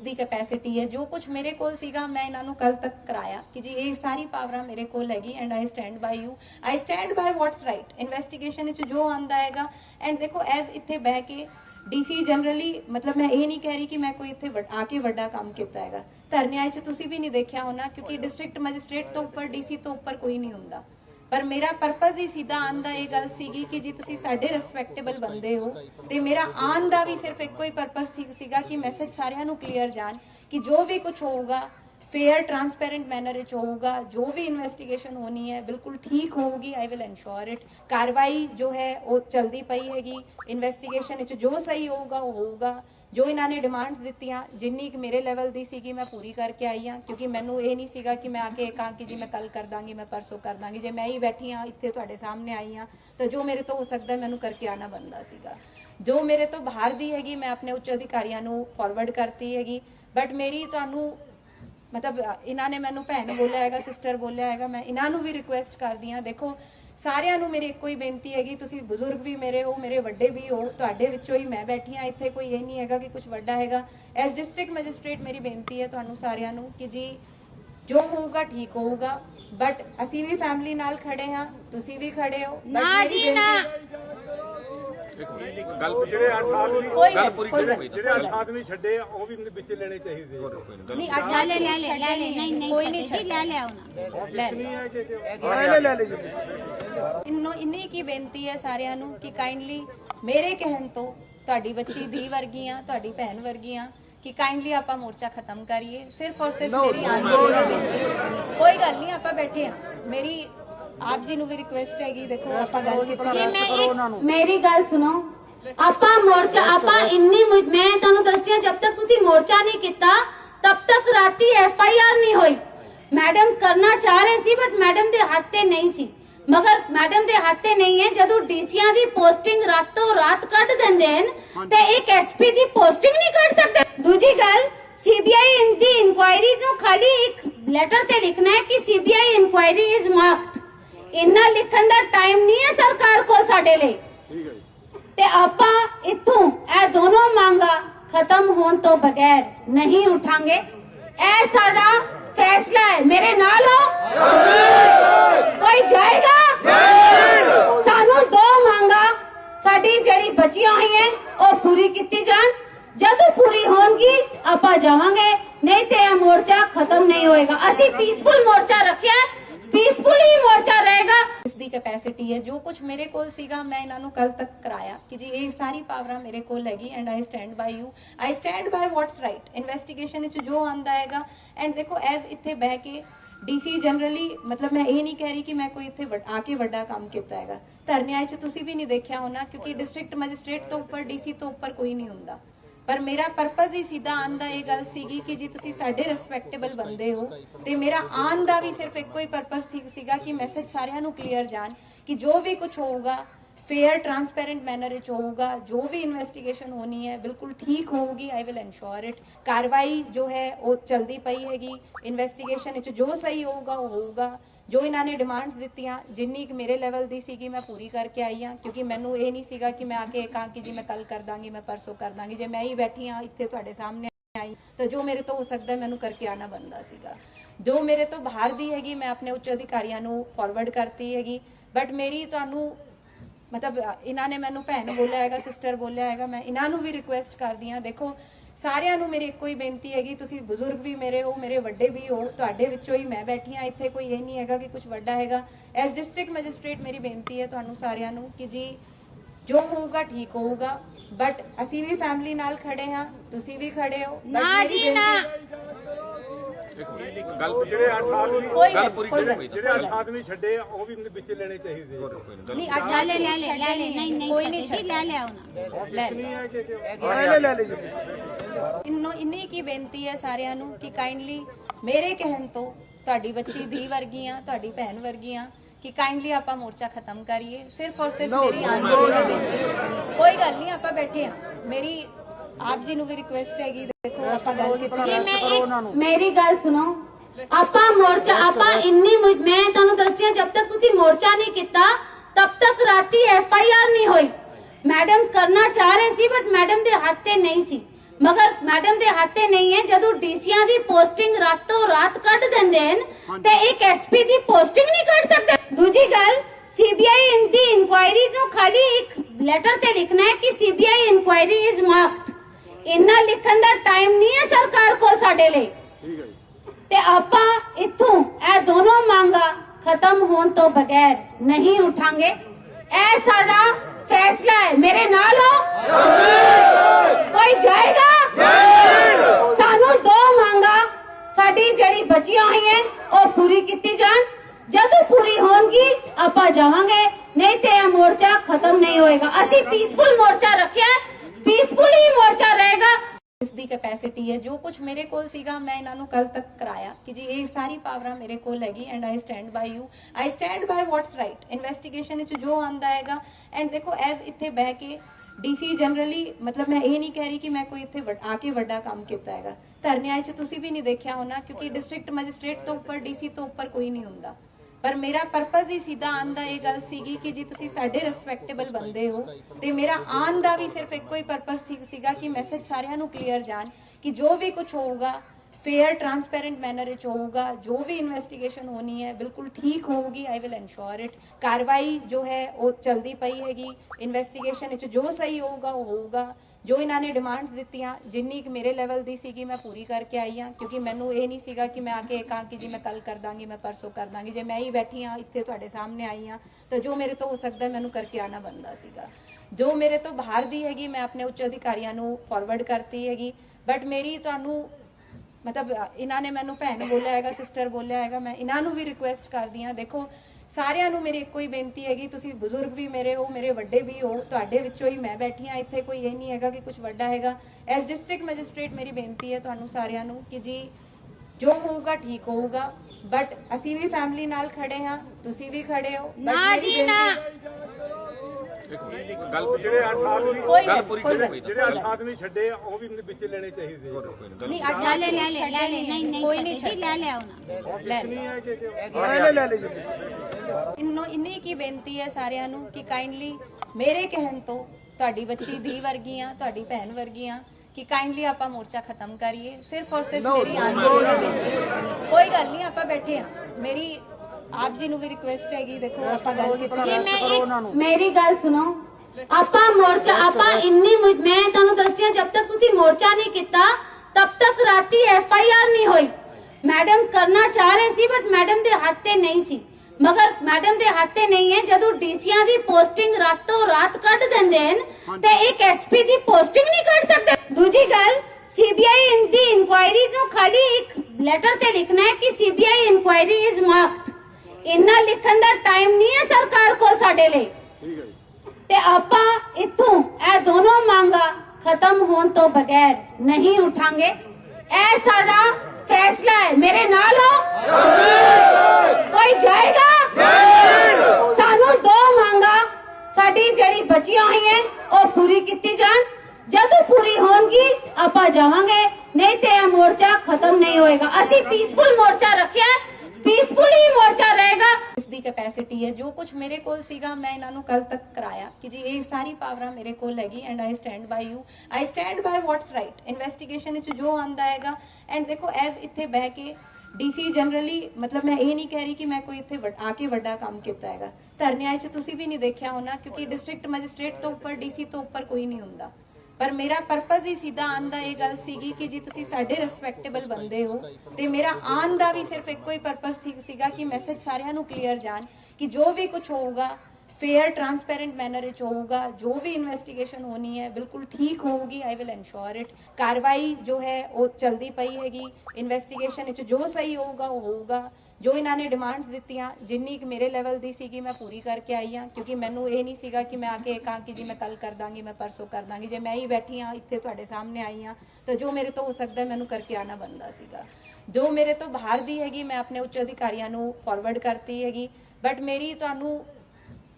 ਦੀ capacity ਹੈ ਜੋ ਕੁਝ ਮੇਰੇ ਕੋਲ ਸੀਗਾ ਮੈਂ ਇਹਨਾਂ ਨੂੰ ਕੱਲ ਤੱਕ ਕਰਾਇਆ ਕਿ ਜੀ ਇਹ ਸਾਰੀ ਪਾਵਰਾਂ ਮੇਰੇ ਕੋਲ ਹੈਗੀ and I stand by you I stand by what's right investigation ਵਿੱਚ ਜੋ ਆਂਦਾ ਹੈਗਾ ਐਂਡ ਦੇਖੋ ਐਜ਼ ਇੱਥੇ ਬਹਿ ਕੇ ਡੀਸੀ ਜਨਰਲੀ ਮਤਲਬ ਮੈਂ ਇਹ ਨਹੀਂ ਕਹਿ ਰਹੀ ਕਿ ਮੈਂ ਕੋਈ ਇੱਥੇ ਆ ਕੇ ਵੱਡਾ ਕੰਮ ਕੀਤਾ ਹੈਗਾ। ਧਰਨਿਆਂ 'ਚ ਤੁਸੀਂ ਵੀ ਨਹੀਂ ਦੇਖਿਆ ਹੋਣਾ ਕਿਉਂਕਿ ਡਿਸਟ੍ਰਿਕਟ ਮੈਜਿਸਟ੍ਰੇਟ ਤੋਂ ਉੱਪਰ ਡੀਸੀ ਤੋਂ ਉੱਪਰ ਕੋਈ ਨਹੀਂ ਹੁੰਦਾ। ਪਰ ਮੇਰਾ ਪਰਪਸ ਹੀ ਸਿੱਧਾ ਆਉਣ ਦਾ ਇਹ ਗੱਲ ਸੀਗੀ ਕਿ ਜੀ ਤੁਸੀਂ ਸਾਡੇ ਰਿਸਪੈਕਟੇਬਲ ਬੰਦੇ ਹੋ ਤੇ ਮੇਰਾ ਆਉਣ ਦਾ ਵੀ ਸਿਰਫ ਇੱਕੋ ਹੀ ਪਰਪਸ ਸੀਗਾ ਕਿ ਮੈਸੇਜ ਸਾਰਿਆਂ ਨੂੰ ਕਲੀਅਰ ਜਾਣ ਕਿ ਜੋ ਵੀ ਕੁਝ ਹੋਊਗਾ ਫੇਅਰ ਟਰਾਂਸਪੇਰੈਂਟ ਮੈਨਰ ਵਿੱਚ ਹੋਊਗਾ, ਜੋ ਵੀ ਇਨਵੈਸਟੀਗੇਸ਼ਨ ਹੋਣੀ ਹੈ, ਬਿਲਕੁਲ ਠੀਕ ਹੋਊਗੀ ਆਈ ਵਿਲ ਇਨਸ਼ੋਰ ਇਟ ਕਾਰਵਾਈ ਜੋ ਹੈ, ਉਹ ਚਲਦੀ ਪਈ ਹੈਗੀ। ਇਨਵੈਸਟੀਗੇਸ਼ਨ ਵਿੱਚ ਜੋ ਸਹੀ ਹੋਊਗਾ, ਉਹ ਹੋਊਗਾ। ਜੋ ਇਹਨਾਂ ਨੇ ਡਿਮਾਂਡਸ ਦਿੱਤੀਆਂ, ਜਿੰਨੀ ਕਿ ਮੇਰੇ ਲੈਵਲ ਦੀ ਸੀਗੀ, ਮੈਂ ਪੂਰੀ ਕਰਕੇ ਆਈ ਹਾਂ, ਕਿਉਂਕਿ ਮੈਨੂੰ ਇਹ ਨਹੀਂ ਸੀਗਾ ਕਿ ਮੈਂ ਆ ਕੇ ਕਹਾਂ ਕਿ ਜੀ, ਮੈਂ ਕੱਲ ਕਰ ਦਾਂਗੀ, ਮੈਂ ਪਰਸੋਂ ਕਰ ਦਾਂਗੀ, ਜੇ ਮੈਂ ਹੀ ਬੈਠੀ ਹਾਂ, ਇੱਥੇ ਤੁਹਾਡੇ ਸਾਹਮਣੇ ਆਈ ਹਾਂ, ਤਾਂ ਜੋ ਮੇਰੇ ਤੋਂ ਹੋ ਸਕਦਾ ਮੈਨੂੰ ਕਰਕੇ ਆਣਾ ਬੰਦਾ ਸੀਗਾ। ਜੋ ਮੇਰੇ ਤੋਂ ਬਾਹਰ ਦੀ ਹੈਗੀ, ਮੈਂ ਆਪਣੇ ਉੱਚ ਅਧਿਕਾਰੀਆਂ ਨੂੰ ਫਾਰਵਰਡ ਕਰਤੀ ਹੈਗੀ ਬਟ ਮੇਰੀ ਤੁਹਾਨੂੰ ਮਤਲਬ ਇਹਨਾਂ ਨੇ ਮੈਨੂੰ ਭੈਣ ਬੋਲਿਆ ਹੈਗਾ ਸਿਸਟਰ ਬੋਲਿਆ ਹੈਗਾ, ਮੈਂ ਇਹਨਾਂ ਨੂੰ ਵੀ ਰਿਕੁਐਸਟ ਕਰਦੀ ਹਾਂ, ਦੇਖੋ ਸਾਰਿਆਂ ਨੂੰ ਮੇਰੀ ਇੱਕੋ ਹੀ ਬੇਨਤੀ ਹੈਗੀ ਤੁਸੀਂ ਬਜ਼ੁਰਗ ਵੀ ਮੇਰੇ ਹੋ ਮੇਰੇ ਵੱਡੇ ਵੀ ਹੋ ਤੁਹਾਡੇ ਵਿੱਚੋਂ ਹੀ ਮੈਂ ਬੈਠੀ ਹਾਂ ਇੱਥੇ ਕੋਈ ਇਹ ਨਹੀਂ ਹੈਗਾ ਕਿ ਕੁਝ ਵੱਡਾ ਹੈਗਾ। ਐਸ ਡਿਸਟ੍ਰਿਕਟ ਮੈਜਿਸਟ੍ਰੇਟ ਮੇਰੀ ਬੇਨਤੀ ਹੈ ਤੁਹਾਨੂੰ ਸਾਰਿਆਂ ਨੂੰ ਕਿ ਜੀ ਜੋ ਹੋਊਗਾ ਠੀਕ ਹੋਊਗਾ ਬਟ ਅਸੀਂ ਵੀ ਫੈਮਿਲੀ ਨਾਲ ਖੜੇ ਹਾਂ ਤੁਸੀਂ ਵੀ ਖੜੇ ਹੋ ਨਾ ਜੀ, ਨਾ। ਗੱਲ ਜਿਹੜੇ ਅੱਠ ਆਦਮੀ ਕੋਈ ਗੱਲ ਗੱਲ ਪੂਰੀ ਕੋਈ ਕਰੋ ਗੱਲ ਬਈ। ਜਿਹੜੇ ਅੱਠ ਆਦਮੀ ਛੱਡੇ ਆ ਉਹ ਵੀ ਵਿੱਚ ਲੈਣੇ ਚਾਹੀਦੇ ਨਹੀਂ ਲੈ ਲੈ ਲੈ ਲੈ ਨਹੀਂ ਨਹੀਂ ਕੋਈ ਨਹੀਂ ਲੈ ਲੈ ਆਉਣਾ ਲੈ ਲੈ ਲੈ ਲੈ ਜੀ। ਇੰਨੋ ਇੰਨੀ ਕੀ ਬੇਨਤੀ ਹੈ ਸਾਰਿਆਂ ਨੂੰ ਕਿ ਕਾਈਂਡਲੀ ਮੇਰੇ ਕਹਿਣ ਤੋਂ ਤੁਹਾਡੀ ਬੱਚੀ ਦੀ ਵਰਗੀਆਂ ਤੁਹਾਡੀ ਭੈਣ ਵਰਗੀਆਂ ਕਿ ਕਾਈਂਡਲੀ ਆਪਾਂ ਮੋਰਚਾ ਖਤਮ ਕਰੀਏ। ਸਿਰਫ ਔਰ ਸਿਰਫ ਮੇਰੀ ਆਂਦੋਲਨ ਦੀ ਬੇਨਤੀ ਸੀ। ਕੋਈ ਗੱਲ ਨਹੀਂ ਆਪਾਂ ਬੈਠੇ ਹਾਂ। ਮੇਰੀ ਆਪ ਜੀ ਨੂੰ ਵੀ ਰਿਕੁਐਸਟ ਹੈਗੀ ਦੇਖੋ ਆਪਾਂ ਗੱਲ ਕੀਤੀ ਜੀ ਹੈ। ਮੈਂ ਇੱਕ ਮੇਰੀ ਗੱਲ ਸੁਣੋ। ਆਪਾਂ ਮੋਰਚਾ ਆਪਾਂ ਇੰਨੀ ਮੁ- ਮੈਂ ਤੁਹਾਨੂੰ ਦੱਸ ਰਹੀ ਹਾਂ ਜਦ ਤੱਕ ਤੁਸੀਂ ਮੋਰਚਾ ਨਹੀਂ ਕੀਤਾ ਤਬ ਤੱਕ ਰਾਤੀ ਐਫ ਆਈ ਆਰ ਨਹੀਂ ਹੋਈ। ਮੈਡਮ ਕਰਨਾ ਚਾਹ ਰਹੇ ਸੀ ਬਟ ਮੈਡਮ ਦੇ ਹੱਥ ਤੇ ਨਹੀਂ ਸੀ। ਮਗਰ ਮੈਡਮ ਦੇ ਹੱਥ ਤੇ ਨਹੀਂ ਹੈ ਜਦੋਂ ਡੀਸੀਆਂ ਦੀ ਪੋਸਟਿੰਗ ਰਾਤੋਂ ਰਾਤ ਕੱਢ ਦਿੰਦੇ ਹਨ ਤੇ ਇੱਕ ਐਸਪੀ ਦੀ ਪੋਸਟਿੰਗ ਨਹੀਂ ਕੱਢ ਸਕਦੇ। ਦੂਜੀ ਗੱਲ ਸੀਬੀਆਈ ਦੀ ਇਨਕੁਆਇਰੀ ਨੂੰ ਖਾਲੀ ਇੱਕ ਲੈਟਰ ਤੇ ਲਿਖਣਾ ਹੈ ਕਿ ਸੀਬੀਆਈ ਇਨਕੁਆਇਰੀ ਇਜ਼ ਮਾਰਕਡ ਇੰਨਾ ਲਿਖਣ ਦਾ ਟਾਈਮ ਨਹੀਂ ਹੈ ਸਰਕਾਰ ਕੋਲ ਸਾਡੇ ਲਈ। ਤੇ ਆਪਾਂ ਇੱਥੋਂ ਇਹ ਦੋਨੋਂ ਮੰਗਾ ਖਤਮ ਹੋਣ ਤੋਂ ਬਗੈਰ ਨਹੀਂ ਉਠਾਂਗੇ। ਇਹ ਸਾਡਾ ਫੈਸਲਾ ਹੈ। ਮੇਰੇ ਨਾਲ ਹੋ ਕੋਈ ਜਾਏਗਾ ਸਾਨੂੰ ਦੋ ਮੰਗਾ ਸਾਡੀ ਜਿਹੜੀ ਬਚੀਆਂ ਹੋਈਆਂ ਉਹ ਪੂਰੀ ਕੀਤੀ ਜਾਣ? ਜਦੋਂ ਪੂਰੀ ਹੋਣਗੀ, ਆਪਾਂ ਜਾਵਾਂਗੇ। ਨਹੀਂ ਤੇ ਇਹ ਮੋਰਚਾ ਖਤਮ ਨਹੀਂ ਹੋਏਗਾ। ਅਸੀਂ ਪੀਸਫੁਲ ਮੋਰਚਾ ਰੱਖਿਆ ਪੀਸਫੁਲ ਹੀ ਮੋਰਚਾ ਰਹੇਗਾ। ਇਸ ਦੀ ਕੈਪੈਸਿਟੀ ਹੈ। ਜੋ ਕੁਝ ਮੇਰੇ ਕੋਲ ਸੀਗਾ, ਮੈਂ ਇਹਨਾਂ ਨੂੰ ਕੱਲ ਤੱਕ ਕਰਾਇਆ ਕਿ ਜੀ, ਇਹ ਸਾਰੀ ਪਾਵਰਾਂ ਮੇਰੇ ਕੋਲ ਹੈਗੀ and I stand by you I stand by what's right investigation ਵਿੱਚ ਜੋ ਆਂਦਾ ਹੈਗਾ ਐਂਡ ਦੇਖੋ ਐਜ਼ ਇੱਥੇ ਬਹਿ ਕੇ ਡੀਸੀ ਜਨਰਲੀ ਮਤਲਬ ਮੈਂ ਇਹ ਨਹੀਂ ਕਹਿ ਰਹੀ ਕਿ ਮੈਂ ਕੋਈ ਇੱਥੇ ਆ ਕੇ ਵੱਡਾ ਕੰਮ ਕੀਤਾ ਹੈਗਾ। ਧਰਨਿਆਂ 'ਚ ਤੁਸੀਂ ਵੀ ਨਹੀਂ ਦੇਖਿਆ ਹੋਣਾ, ਕਿਉਂਕਿ ਡਿਸਟ੍ਰਿਕਟ ਮੈਜਿਸਟ੍ਰੇਟ ਤੋਂ ਉੱਪਰ ਡੀਸੀ ਤੋਂ ਉੱਪਰ ਕੋਈ ਨਹੀਂ ਹੁੰਦਾ। ਪਰ ਮੇਰਾ ਪਰਪਸ ਹੀ ਸਿੱਧਾ ਆਉਣ ਦਾ ਇਹ ਗੱਲ ਸੀਗੀ ਕਿ ਜੀ ਤੁਸੀਂ ਸਾਡੇ ਰਿਸਪੈਕਟੇਬਲ ਬੰਦੇ ਹੋ, ਤੇ ਮੇਰਾ ਆਉਣ ਦਾ ਵੀ ਸਿਰਫ ਇੱਕੋ ਹੀ ਪਰਪਸ ਸੀਗਾ ਕਿ ਮੈਸੇਜ ਸਾਰਿਆਂ ਨੂੰ ਕਲੀਅਰ ਜਾਣ ਕਿ ਜੋ ਵੀ ਕੁਝ ਹੋਊਗਾ ਫੇਅਰ ਟਰਾਂਸਪੇਰੈਂਟ ਮੈਨਰ ਵਿੱਚ ਹੋਊਗਾ, ਜੋ ਵੀ ਇਨਵੈਸਟੀਗੇਸ਼ਨ ਹੋਣੀ ਹੈ, ਬਿਲਕੁਲ ਠੀਕ ਹੋਊਗੀ ਆਈ ਵਿਲ ਇਨਸ਼ੋਰ ਇਟ ਕਾਰਵਾਈ ਜੋ ਹੈ, ਉਹ ਚਲਦੀ ਪਈ ਹੈਗੀ। ਇਨਵੈਸਟੀਗੇਸ਼ਨ ਵਿੱਚ ਜੋ ਸਹੀ ਹੋਊਗਾ, ਉਹ ਹੋਊਗਾ। ਜੋ ਇਹਨਾਂ ਨੇ ਡਿਮਾਂਡਸ ਦਿੱਤੀਆਂ, ਜਿੰਨੀ ਕਿ ਮੇਰੇ ਲੈਵਲ ਦੀ ਸੀਗੀ, ਮੈਂ ਪੂਰੀ ਕਰਕੇ ਆਈ ਹਾਂ, ਕਿਉਂਕਿ ਮੈਨੂੰ ਇਹ ਨਹੀਂ ਸੀਗਾ ਕਿ ਮੈਂ ਆ ਕੇ ਕਹਾਂ ਕਿ ਜੀ ਮੈਂ ਕੱਲ ਕਰ ਦਾਂਗੀ, ਮੈਂ ਪਰਸੋਂ ਕਰ ਦਾਂਗੀ, ਜੇ ਮੈਂ ਹੀ ਬੈਠੀ ਹਾਂ, ਇੱਥੇ ਤੁਹਾਡੇ ਸਾਹਮਣੇ ਆਈ, ਤਾਂ ਜੋ ਮੇਰੇ ਤੋਂ ਹੋ ਸਕਦਾ ਮੈਨੂੰ ਕਰਕੇ ਆਣਾ ਬੰਦਾ ਸੀਗਾ। ਜੋ ਮੇਰੇ ਤੋਂ ਬਾਹਰ ਦੀ ਹੈਗੀ, ਮੈਂ ਆਪਣੇ ਉੱਚ ਅਧਿਕਾਰੀਆਂ ਨੂੰ ਫਾਰਵਰਡ ਕਰਤੀ ਹੈਗੀ ਬਟ ਮੇਰੀ ਤੁਹਾਨੂੰ ਮਤਲਬ ਇਹਨਾਂ ਨੇ ਮੈਨੂੰ ਭੈਣ ਬੋਲਿਆ ਹੈਗਾ ਸਿਸਟਰ ਬੋਲਿਆ ਹੈਗਾ, ਮੈਂ ਇਹਨਾਂ ਨੂੰ ਵੀ ਰਿਕੁਐਸਟ ਕਰਦੀ ਹਾਂ, ਦੇਖੋ ਸਾਰਿਆਂ ਨੂੰ ਮੇਰੀ ਇੱਕੋ ਹੀ ਬੇਨਤੀ ਹੈਗੀ ਤੁਸੀਂ ਬਜ਼ੁਰਗ ਵੀ ਮੇਰੇ ਹੋ ਮੇਰੇ ਵੱਡੇ ਵੀ ਹੋ ਤੁਹਾਡੇ ਵਿੱਚੋਂ ਹੀ ਮੈਂ ਬੈਠੀ ਹਾਂ ਇੱਥੇ ਕੋਈ ਇਹ ਨਹੀਂ ਹੈਗਾ ਕਿ ਕੁਝ ਵੱਡਾ ਹੈਗਾ ਐਸ ਡਿਸਟ੍ਰਿਕਟ ਮੈਜਿਸਟ੍ਰੇਟ ਮੇਰੀ ਬੇਨਤੀ ਹੈ ਤੁਹਾਨੂੰ ਸਾਰਿਆਂ ਨੂੰ ਕਿ ਜੀ ਜੋ ਹੋਊਗਾ ਠੀਕ ਹੋਊਗਾ ਬਟ ਅਸੀਂ ਵੀ ਫੈਮਿਲੀ ਨਾਲ ਖੜੇ ਹਾਂ ਤੁਸੀਂ ਵੀ ਖੜੇ ਹੋ ਨਾ ਜੀ, ਨਾ। ਬੇਨਤੀ- ਗੱਲ ਜਿਹੜੇ ਅੱਠ ਆਦਮੀ ਕੋਈ ਗੱਲ ਪੂਰੀ ਕੋਈ ਕਰੋ ਬਈ। ਜਿਹੜੇ ਅੱਠ ਆਦਮੀ ਛੱਡੇ ਆ ਉਹ ਵੀ ਵਿੱਚ ਲੈਣੇ ਚਾਹੀਦੇ ਨਹੀਂ ਅੱਡ ਲੈ ਲੈ ਲੈ ਲੈ ਲੈ ਲੈ ਨਹੀਂ ਨਹੀਂ ਕੋਈ ਨਹੀਂ ਛੱਡੇਗੀ, ਲੈ ਲੈ ਆਉਣਾ ਲੈ ਨਹੀਂ ਹੈ ਕਿ ਲੈ ਲੈ ਲੈ ਜੀ। ਇੰਨੋ ਇੰਨੀ ਕੀ ਬੇਨਤੀ ਹੈ ਸਾਰਿਆਂ ਨੂੰ ਕਿ ਕਾਈਂਡਲੀ ਮੇਰੇ ਕਹਿਣ ਤੋਂ ਤੁਹਾਡੀ ਬੱਚੀ ਦੀ ਵਰਗੀਆਂ ਤੁਹਾਡੀ ਭੈਣ ਵਰਗੀਆਂ ਕਿ ਕਾਈਂਡਲੀ ਆਪਾਂ ਮੋਰਚਾ ਖਤਮ ਕਰੀਏ। ਸਿਰਫ ਔਰ ਸਿਰਫ ਮੇਰੀ ਆਂਦੋਲਨ ਦੀ ਬੇਨਤੀ ਸੀ। ਕੋਈ ਗੱਲ ਨਹੀਂ ਆਪਾਂ ਬੈਠੇ ਹਾਂ। ਮੇਰੀ ਆਪ ਜੀ ਨੂੰ ਵੀ ਰਿਕੁਐਸਟ ਹੈਗੀ ਦੇਖੋ ਆਪਾਂ ਗੱਲ ਕੀਤੀ ਜੀ। ਮੈਂ ਇੱਕ ਮੇਰੀ ਗੱਲ ਸੁਣੋ। ਆਪਾਂ ਮੋਰਚਾ ਆਪਾਂ ਇੰਨੀ ਮੁ- ਤੁਹਾਨੂੰ ਦੱਸ ਰਹੀ ਹਾਂ ਜਦ ਤੱਕ ਤੁਸੀਂ ਮੋਰਚਾ ਨਹੀਂ ਕੀਤਾ ਤਬ ਤੱਕ ਰਾਤੀ ਐਫ ਆਈ ਆਰ ਨਹੀਂ ਹੋਈ। ਮੈਡਮ ਕਰਨਾ ਚਾਹ ਰਹੇ ਸੀ ਬਟ ਮੈਡਮ ਦੇ ਹੱਥ ਤੇ ਨਹੀਂ ਸੀ। ਮਗਰ ਮੈਡਮ ਦੇ ਹੱਥੇ ਨਹੀਂ ਹੈ ਜਦੋਂ ਡੀਸੀਆਂ ਦੀ ਪੋਸਟਿੰਗ ਰਾਤੋਂ ਰਾਤ ਕੱਢ ਦਿੰਦੇ ਹਨ ਤੇ ਇੱਕ ਐਸਪੀ ਦੀ ਪੋਸਟਿੰਗ ਨਹੀਂ ਕੱਢ ਸਕਦੇ। ਦੂਜੀ ਗੱਲ ਸੀਬੀਆਈ ਦੀ ਇਨਕੁਆਇਰੀ ਨੂੰ ਖਾਲੀ ਇੱਕ ਲੈਟਰ ਤੇ ਲਿਖਣਾ ਹੈ ਕਿ ਸੀਬੀਆਈ ਇਨਕੁਆਇਰੀ ਇਜ਼ ਮਾਰਕਡ ਇੰਨਾ ਲਿਖਣ ਦਾ ਟਾਈਮ ਨਹੀਂ ਹੈ ਸਰਕਾਰ ਕੋਲ ਸਾਡੇ ਲਈ। ਤੇ ਆਪਾਂ ਇੱਥੋਂ ਇਹ ਦੋਨੋਂ ਮੰਗਾਂ ਖਤਮ ਹੋਣ ਤੋਂ ਬਗੈਰ ਨਹੀਂ ਉਠਾਂਗੇ। ਇਹ ਸਾਡਾ ਫੈਸਲਾ ਹੈ। ਮੇਰੇ ਨਾਲ ਹੋ ਕੋਈ ਜਾਏਗਾ? ਸਾਨੂੰ ਦੋ ਮੰਗਾਂ ਸਾਡੀ ਜਿਹੜੀ ਬਚੀਆਂ ਹੋਈਆਂ ਉਹ ਪੂਰੀ ਕੀਤੀ ਜਾਣ। ਜਦੋਂ ਪੂਰੀ ਹੋਣਗੀ ਆਪਾਂ ਜਾਵਾਂਗੇ। ਨਹੀਂ ਤੇ ਇਹ ਮੋਰਚਾ ਖਤਮ ਨਹੀਂ ਹੋਏਗਾ। ਅਸੀਂ ਪੀਸਫੁਲ ਮੋਰਚਾ ਰੱਖਿਆ। ਪੀਸਫੁਲ ਹੀ ਮੋਰਚਾ ਰਹੇਗਾ। ਇਸ ਦੀ ਕੈਪੈਸਿਟੀ ਹੈ ਜੋ ਕੁਝ ਮੇਰੇ ਕੋਲ ਸੀਗਾ ਮੈਂ ਇਹਨਾਂ ਨੂੰ ਕੱਲ ਤੱਕ ਕਰਾਇਆ ਕਿ ਜੀ ਇਹ ਸਾਰੀ ਪਾਵਰਾਂ ਮੇਰੇ ਕੋਲ ਹੈਗੀ and I stand by you I stand by what's right investigation ਵਿੱਚ ਜੋ ਆਂਦਾ ਹੈਗਾ ਐਂਡ ਦੇਖੋ ਐਜ਼ ਇੱਥੇ ਬਹਿ ਕੇ ਡੀਸੀ ਜਨਰਲੀ ਮਤਲਬ ਮੈਂ ਇਹ ਨਹੀਂ ਕਹਿ ਰਹੀ ਕਿ ਮੈਂ ਕੋਈ ਇੱਥੇ ਆ ਕੇ ਵੱਡਾ ਕੰਮ ਕੀਤਾ ਹੈਗਾ। ਧਰਨਿਆਂ 'ਚ ਤੁਸੀਂ ਵੀ ਨਹੀਂ ਦੇਖਿਆ ਹੋਣਾ ਕਿਉਂਕਿ ਡਿਸਟ੍ਰਿਕਟ ਮੈਜਿਸਟ੍ਰੇਟ ਤੋਂ ਉੱਪਰ ਡੀਸੀ ਤੋਂ ਉੱਪਰ ਕੋਈ ਨਹੀਂ ਹੁੰਦਾ। ਪਰ ਮੇਰਾ ਪਰਪਸ ਹੀ ਸਿੱਧਾ ਆਉਣ ਦਾ ਇਹ ਗੱਲ ਸੀਗੀ ਕਿ ਜੀ ਤੁਸੀਂ ਸਾਡੇ ਰਿਸਪੈਕਟੇਬਲ ਬੰਦੇ ਹੋ ਤੇ ਮੇਰਾ ਆਉਣ ਦਾ ਵੀ ਸਿਰਫ ਇੱਕੋ ਹੀ ਪਰਪਸ ਸੀਗਾ ਕਿ ਮੈਸੇਜ ਸਾਰਿਆਂ ਨੂੰ ਕਲੀਅਰ ਜਾਣ ਕਿ ਜੋ ਵੀ ਕੁਝ ਹੋਊਗਾ ਫੇਅਰ ਟਰਾਂਸਪੇਰੈਂਟ ਮੈਨਰ ਵਿੱਚ ਹੋਊਗਾ, ਜੋ ਵੀ ਇਨਵੈਸਟੀਗੇਸ਼ਨ ਹੋਣੀ ਹੈ, ਬਿਲਕੁਲ ਠੀਕ ਹੋਊਗੀ ਆਈ ਵਿਲ ਇਨਸ਼ੋਰ ਇਟ ਕਾਰਵਾਈ ਜੋ ਹੈ, ਉਹ ਚਲਦੀ ਪਈ ਹੈਗੀ। ਇਨਵੈਸਟੀਗੇਸ਼ਨ ਵਿੱਚ ਜੋ ਸਹੀ ਹੋਊਗਾ, ਉਹ ਹੋਊਗਾ। ਜੋ ਇਹਨਾਂ ਨੇ ਡਿਮਾਂਡਸ ਦਿੱਤੀਆਂ, ਜਿੰਨੀ ਕਿ ਮੇਰੇ ਲੈਵਲ ਦੀ ਸੀਗੀ, ਮੈਂ ਪੂਰੀ ਕਰਕੇ ਆਈ ਹਾਂ, ਕਿਉਂਕਿ ਮੈਨੂੰ ਇਹ ਨਹੀਂ ਸੀਗਾ ਕਿ ਮੈਂ ਆ ਕੇ ਕਹਾਂ ਕਿ ਜੀ ਮੈਂ ਕੱਲ ਕਰ ਦਾਂਗੀ, ਮੈਂ ਪਰਸੋਂ ਕਰ ਦਾਂਗੀ, ਜੇ ਮੈਂ ਹੀ ਬੈਠੀ ਹਾਂ, ਇੱਥੇ ਤੁਹਾਡੇ ਸਾਹਮਣੇ ਆਈ ਹਾਂ, ਤਾਂ ਜੋ ਮੇਰੇ ਤੋਂ ਹੋ ਸਕਦਾ ਮੈਨੂੰ ਕਰਕੇ ਆਣਾ ਬੰਦਾ ਸੀਗਾ। ਜੋ ਮੇਰੇ ਤੋਂ ਬਾਹਰ ਦੀ ਹੈਗੀ, ਮੈਂ ਆਪਣੇ ਉੱਚ ਅਧਿਕਾਰੀਆਂ ਨੂੰ ਫਾਰਵਰਡ ਕਰਤੀ ਹੈਗੀ ਬਟ ਮੇਰੀ ਤੁਹਾਨੂੰ ਮਤਲਬ ਇਹਨਾਂ ਨੇ ਮੈਨੂੰ ਭੈਣ ਬੋਲਿਆ ਹੈਗਾ ਸਿਸਟਰ ਬੋਲਿਆ ਹੈਗਾ, ਮੈਂ ਇਹਨਾਂ ਨੂੰ ਵੀ ਰਿਕੁਐਸਟ ਕਰਦੀ ਹਾਂ, ਦੇਖੋ ਸਾਰਿਆਂ ਨੂੰ ਮੇਰੀ ਇੱਕੋ ਹੀ ਬੇਨਤੀ ਹੈਗੀ ਤੁਸੀਂ ਬਜ਼ੁਰਗ ਵੀ ਮੇਰੇ ਹੋ ਮੇਰੇ ਵੱਡੇ ਵੀ ਹੋ ਤੁਹਾਡੇ ਵਿੱਚੋਂ ਹੀ ਮੈਂ ਬੈਠੀ ਹਾਂ ਇੱਥੇ ਕੋਈ ਇਹ ਨਹੀਂ ਹੈਗਾ ਕਿ ਕੁਝ ਵੱਡਾ ਹੈਗਾ। ਐਸ ਡਿਸਟ੍ਰਿਕਟ ਮੈਜਿਸਟ੍ਰੇਟ ਮੇਰੀ ਬੇਨਤੀ ਹੈ ਤੁਹਾਨੂੰ ਸਾਰਿਆਂ ਨੂੰ ਕਿ ਜੀ ਜੋ ਹੋਊਗਾ ਠੀਕ ਹੋਊਗਾ ਬਟ ਅਸੀਂ ਵੀ ਫੈਮਿਲੀ ਨਾਲ ਖੜੇ ਹਾਂ ਤੁਸੀਂ ਵੀ ਖੜੇ ਹੋ ਨਾ ਜੀ, ਨਾ। ਬੇਨਤੀ- ਜਿਹੜੇ ਅੱਠ ਆਦਮੀ ਕੋਈ ਗੱਲ ਕੋਈ ਗੱਲ ਜਿਹੜੇ ਅੱਠ ਆਦਮੀ ਛੱਡੇ ਆ, ਉਹ ਵੀ ਵਿੱਚ ਲੈਣੇ ਚਾਹੀਦੇ ਨਹੀਂ ਅੱਡ ਲੈ ਲੈ ਲੈ ਲੈ ਲੈ ਲੈ ਨਹੀਂ ਨਹੀਂ ਕੋਈ ਨਹੀਂ ਲੈ ਲੈ ਆਉਣਾ ਲੈ ਲੈ ਲੈ ਲੈ ਲੈ ਜੀ। ਇੰਨੋ ਇੰਨੀ ਕੀ ਬੇਨਤੀ ਹੈ ਸਾਰਿਆਂ ਨੂੰ ਕਿ ਕਾਈਂਡਲੀ ਮੇਰੇ ਕਹਿਣ ਤੋਂ ਤੁਹਾਡੀ ਬੱਚੀ ਧੀ ਵਰਗੀਆਂ ਤੁਹਾਡੀ ਭੈਣ ਵਰਗੀਆਂ ਕਿ ਕਾਈਂਡਲੀ ਆਪਾਂ ਮੋਰਚਾ ਖਤਮ ਕਰੀਏ। ਸਿਰਫ ਔਰ ਸਿਰਫ ਮੇਰੀ ਆਂਦੀ ਹੈ ਬੇਨਤੀ ਸੀ। ਕੋਈ ਗੱਲ ਨਹੀਂ ਆਪਾਂ ਬੈਠੇ ਹਾਂ। ਮੇਰੀ ਆਪ ਜੀ ਨੂੰ ਵੀ ਰਿਕੁਐਸਟ ਹੈਗੀ ਦੇਖੋ ਆਪਾਂ ਗੱਲ ਕੀਤੀ ਇਹ ਮੈਂ ਇੱਕ ਮੇਰੀ ਗੱਲ ਸੁਣੋ। ਆਪਾਂ ਮੋਰਚਾ ਆਪਾਂ ਇੰਨੀ ਮੁ- ਮੈਂ ਤੁਹਾਨੂੰ ਦੱਸ ਰਹੀ ਹਾਂ ਜਦ ਤੱਕ ਤੁਸੀਂ ਮੋਰਚਾ ਨਹੀਂ ਕੀਤਾ ਤਬ ਤੱਕ ਰਾਤੀ ਐਫ ਆਈ ਆਰ ਨਹੀਂ ਹੋਈ। ਮੈਡਮ ਕਰਨਾ ਚਾਹ ਰਹੇ ਸੀ ਬਟ ਮੈਡਮ ਦੇ ਹੱਥ ਤੇ ਨਹੀਂ ਸੀ। ਮਗਰ ਮੈਡਮ ਦੇ ਹੱਥ ਤੇ ਨਹੀਂ ਹੈ ਜਦੋਂ ਡੀਸੀਆਂ ਦੀ ਪੋਸਟਿੰਗ ਰਾਤੋਂ ਰਾਤ ਕੱਢ ਦਿੰਦੇ ਹਨ ਤੇ ਇੱਕ ਐਸਪੀ ਦੀ ਪੋਸਟਿੰਗ ਨਹੀਂ ਕੱਢ ਸਕਦੇ। ਦੂਜੀ ਗੱਲ ਸੀਬੀਆਈ ਦੀ ਇਨਕੁਆਇਰੀ ਨੂੰ ਖਾਲੀ ਇੱਕ ਲੈਟਰ ਤੇ ਲਿਖਣਾ ਹੈ ਕਿ ਸੀਬੀਆਈ ਇਨਕੁਆਇਰੀ ਇਜ਼ ਮਾਰਕਡ ਇੰਨਾ ਲਿਖਣ ਦਾ ਟਾਈਮ ਨਹੀਂ ਹੈ ਸਰਕਾਰ ਕੋਲ ਸਾਡੇ ਲਈ। ਤੇ ਆਪਾਂ ਇੱਥੋਂ ਇਹ ਦੋਨੋਂ ਮੰਗਾਂ ਖਤਮ ਹੋਣ ਤੋਂ ਬਗੈਰ ਨਹੀਂ ਉਠਾਂਗੇ। ਇਹ ਸਾਡਾ ਫੈਸਲਾ ਹੈ ਮੇਰੇ ਨਾਲ ਹੋ ਕੋਈ ਜਾਏਗਾ ਸਾਨੂੰ ਦੋ ਮੰਗਾਂ ਸਾਡੀ ਜਿਹੜੀ ਬਚੀਆਂ ਹੋਈਆਂ ਉਹ ਪੂਰੀ ਕੀਤੀ ਜਾਣ ਜਦੋਂ ਪੂਰੀ ਹੋਣਗੀ ਆਪਾਂ ਜਾਵਾਂਗੇ ਨਹੀਂ ਤੇ ਇਹ ਮੋਰਚਾ ਖਤਮ ਨਹੀਂ ਹੋਏਗਾ ਅਸੀਂ ਪੀਸਫੁਲ ਮੋਰਚਾ ਰੱਖਿਆ ਪੀਸਫੁਲ ਹੀ ਮੋਰਚਾ ਰਹੇਗਾ ਇਸ ਦੀ ਕੈਪੈਸਿਟੀ ਹੈ। ਜੋ ਕੁਝ ਮੇਰੇ ਕੋਲ ਸੀਗਾ ਮੈਂ ਇਹਨਾਂ ਨੂੰ ਕੱਲ ਤੱਕ ਕਰਾਇਆ ਕਿ ਜੀ ਇਹ ਸਾਰੀ ਪਾਵਰਾਂ ਮੇਰੇ ਕੋਲ ਹੈਗੀ and I stand by you I stand by what's right investigation ਵਿੱਚ ਜੋ ਆਂਦਾ ਹੈਗਾ ਐਂਡ ਦੇਖੋ ਐਜ਼ ਇੱਥੇ ਬਹਿ ਕੇ ਡੀਸੀ ਜਨਰਲੀ ਮਤਲਬ ਮੈਂ ਇਹ ਨਹੀਂ ਕਹਿ ਰਹੀ ਕਿ ਮੈਂ ਕੋਈ ਇੱਥੇ ਆ ਕੇ ਵੱਡਾ ਕੰਮ ਕੀਤਾ ਹੈਗਾ। ਧਰਨਿਆਂ 'ਚ ਤੁਸੀਂ ਵੀ ਨਹੀਂ ਦੇਖਿਆ ਹੋਣਾ ਕਿਉਂਕਿ ਡਿਸਟ੍ਰਿਕਟ ਮੈਜਿਸਟ੍ਰੇਟ ਤੋਂ ਉੱਪਰ ਡੀਸੀ ਤੋਂ ਉੱਪਰ ਕੋਈ ਨਹੀਂ ਹੁੰਦਾ। ਪਰ ਮੇਰਾ ਪਰਪਸ ਹੀ ਸਿੱਧਾ ਆਉਣ ਦਾ ਇਹ ਗੱਲ ਸੀਗੀ ਕਿ ਜੀ ਤੁਸੀਂ ਸਾਡੇ ਰਿਸਪੈਕਟੇਬਲ ਬੰਦੇ ਹੋ ਤੇ ਮੇਰਾ ਆਨ ਦਾ ਵੀ ਸਿਰਫ ਇੱਕੋ ਹੀ ਪਰਪਸ ਸੀਗਾ ਕਿ ਮੈਸੇਜ ਸਾਰਿਆਂ ਨੂੰ ਕਲੀਅਰ ਜਾਣ ਕਿ ਜੋ ਵੀ ਕੁਝ ਹੋਊਗਾ ਫੇਅਰ ਟਰਾਂਸਪੇਰੈਂਟ ਮੈਨਰ ਵਿੱਚ ਹੋਊਗਾ, ਜੋ ਵੀ ਇਨਵੈਸਟੀਗੇਸ਼ਨ ਹੋਣੀ ਹੈ, ਬਿਲਕੁਲ ਠੀਕ ਹੋਊਗੀ ਆਈ ਵਿਲ ਇਨਸ਼ੋਰ ਇਟ ਕਾਰਵਾਈ ਜੋ ਹੈ, ਉਹ ਚਲਦੀ ਪਈ ਹੈਗੀ। ਇਨਵੈਸਟੀਗੇਸ਼ਨ ਵਿੱਚ ਜੋ ਸਹੀ ਹੋਊਗਾ, ਉਹ ਹੋਊਗਾ। ਜੋ ਇਹਨਾਂ ਨੇ ਡਿਮਾਂਡਸ ਦਿੱਤੀਆਂ, ਜਿੰਨੀ ਕਿ ਮੇਰੇ ਲੈਵਲ ਦੀ ਸੀਗੀ, ਮੈਂ ਪੂਰੀ ਕਰਕੇ ਆਈ ਹਾਂ, ਕਿਉਂਕਿ ਮੈਨੂੰ ਇਹ ਨਹੀਂ ਸੀਗਾ ਕਿ ਮੈਂ ਆ ਕੇ ਕਹਾਂ ਕਿ ਜੀ ਮੈਂ ਕੱਲ ਕਰ ਦਾਂਗੀ, ਮੈਂ ਪਰਸੋਂ ਕਰ ਦਾਂਗੀ, ਜੇ ਮੈਂ ਹੀ ਬੈਠੀ ਹਾਂ, ਇੱਥੇ ਤੁਹਾਡੇ ਸਾਹਮਣੇ ਆਈ ਹਾਂ, ਤਾਂ ਜੋ ਮੇਰੇ ਤੋਂ ਹੋ ਸਕਦਾ ਮੈਨੂੰ ਕਰਕੇ ਆਣਾ ਬੰਦਾ ਸੀਗਾ। ਜੋ ਮੇਰੇ ਤੋਂ ਬਾਹਰ ਦੀ ਹੈਗੀ, ਮੈਂ ਆਪਣੇ ਉੱਚ ਅਧਿਕਾਰੀਆਂ ਨੂੰ ਫਾਰਵਰਡ ਕਰਤੀ ਹੈਗੀ ਬਟ ਮੇਰੀ ਤੁਹਾਨੂੰ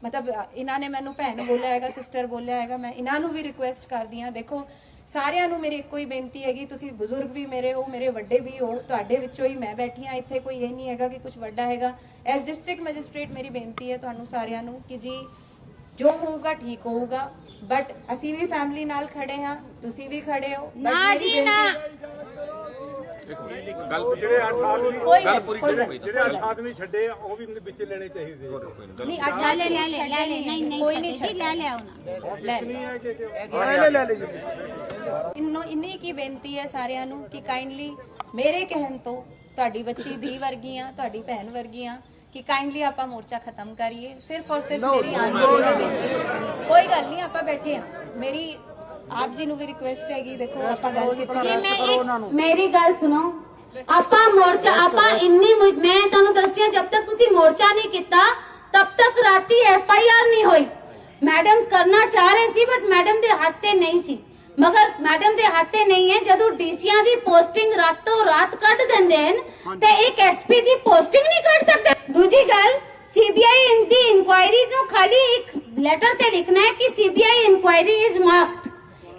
ਮਤਲਬ ਇਹਨਾਂ ਨੇ ਮੈਨੂੰ ਭੈਣ ਬੋਲਿਆ ਹੈਗਾ ਸਿਸਟਰ ਬੋਲਿਆ ਹੈਗਾ ਮੈਂ ਇਹਨਾਂ ਨੂੰ ਵੀ ਰਿਕੁਐਸਟ ਕਰਦੀ ਹਾਂ ਦੇਖੋ ਸਾਰਿਆਂ ਨੂੰ ਮੇਰੀ ਇੱਕੋ ਹੀ ਬੇਨਤੀ ਹੈਗੀ ਤੁਸੀਂ ਬਜ਼ੁਰਗ ਵੀ ਮੇਰੇ ਹੋ ਮੇਰੇ ਵੱਡੇ ਵੀ ਹੋ ਤੁਹਾਡੇ ਵਿੱਚੋਂ ਹੀ ਮੈਂ ਬੈਠੀ ਹਾਂ ਇੱਥੇ ਕੋਈ ਇਹ ਨਹੀਂ ਹੈਗਾ ਕਿ ਕੁਝ ਵੱਡਾ ਹੈਗਾ। ਐਸ ਡਿਸਟ੍ਰਿਕਟ ਮੈਜਿਸਟ੍ਰੇਟ ਮੇਰੀ ਬੇਨਤੀ ਹੈ ਤੁਹਾਨੂੰ ਸਾਰਿਆਂ ਨੂੰ ਕਿ ਜੀ ਜੋ ਹੋਊਗਾ ਠੀਕ ਹੋਊਗਾ ਬਟ ਅਸੀਂ ਵੀ ਫੈਮਿਲੀ ਨਾਲ ਖੜੇ ਹਾਂ ਤੁਸੀਂ ਵੀ ਖੜੇ ਹੋ ਨਾ ਜੀ ਨਾ। ਗੱਲ ਜਿਹੜੇ ਅੱਠ ਆਦਮੀ ਕੋਈ ਗੱਲ ਕੋਈ ਗੱਲ ਜਿਹੜੇ ਅੱਠ ਆਦਮੀ ਛੱਡੇ ਆ ਉਹ ਵੀ ਵਿੱਚ ਲੈਣੇ ਚਾਹੀਦੇ ਜੀ ਨਹੀਂ ਲੈ ਲੈ ਲੈ ਲੈ ਲੈ ਲੈ ਨਹੀਂ ਨਹੀਂ ਕੋਈ ਨਹੀਂ ਛੱਡੇ। ਜੀ, ਲੈ ਲਿਆ ਉਹਨਾਂ ਲੈ। ਨਹੀਂ ਹੈ ਕਿ ਕਿ ਲੈ ਲੈ ਲੈ ਲੈ ਜੀ ਇੰਨੋ ਇੰਨੀ ਕੀ ਬੇਨਤੀ ਹੈ ਸਾਰਿਆਂ ਨੂੰ ਕਿ ਕਾਈਂਡਲੀ ਮੇਰੇ ਕਹਿਣ ਤੋਂ ਤੁਹਾਡੀ ਬੱਚੀ ਧੀ ਵਰਗੀਆਂ ਤੁਹਾਡੀ ਭੈਣ ਵਰਗੀਆਂ ਕਿ ਕਾਈਂਡਲੀ ਆਪਾਂ ਮੋਰਚਾ ਖਤਮ ਕਰੀਏ। ਸਿਰਫ ਔਰ ਸਿਰਫ ਮੇਰੀ ਆਂਦੋਲਨ ਦੀ ਬੇਨਤੀ ਸੀ। ਕੋਈ ਗੱਲ ਨਹੀਂ ਆਪਾਂ ਬੈਠੇ ਆ ਮੇਰੀ ਆਪ ਜੀ ਨੂੰ ਵੀ ਰਿਕੁਐਸਟ ਹੈਗੀ ਦੇਖੋ ਆਪਾਂ ਗੱਲ ਕੀਤੀ ਜੀ ਮੈਂ ਮੇਰੀ ਗੱਲ ਸੁਣੋ ਆਪਾਂ ਮੋਰਚਾ ਆਪਾਂ ਇੰਨੀ ਮੁ- ਤੁਹਾਨੂੰ ਦੱਸ ਰਹੀ ਹਾਂ ਜਦ ਤੱਕ ਤੁਸੀਂ ਮੋਰਚਾ ਨਹੀਂ ਕੀਤਾ ਤਬ ਤੱਕ ਰਾਤੀ ਐਫ ਆਈ ਆਰ ਨਹੀਂ ਹੋਈ। ਮੈਡਮ ਕਰਨਾ ਚਾਹ ਰਹੇ ਸੀ ਬਟ ਮੈਡਮ ਦੇ ਹੱਥ ਤੇ ਨਹੀਂ ਸੀ। ਮਗਰ ਮੈਡਮ ਦੇ ਹੱਥ ਤੇ ਨਹੀਂ ਹੈ ਜਦੋਂ ਡੀਸੀਆਂ ਦੀ ਪੋਸਟਿੰਗ ਰਾਤੋਂ ਰਾਤ ਕੱਢ ਦਿੰਦੇ ਹਨ ਤੇ ਇੱਕ ਐਸਪੀ ਦੀ ਪੋਸਟਿੰਗ ਨਹੀਂ ਕੱਢ ਸਕਦੇ। ਦੂਜੀ ਗੱਲ ਸੀਬੀਆਈ ਦੀ ਇਨਕੁਆਇਰੀ ਨੂੰ ਖਾਲੀ ਇੱਕ ਲੈਟਰ ਤੇ ਲਿਖਣਾ ਹੈ ਕਿ ਸੀਬੀਆਈ ਇਨਕੁਆਇਰੀ ਇਜ਼ ਮਾਰਕਡ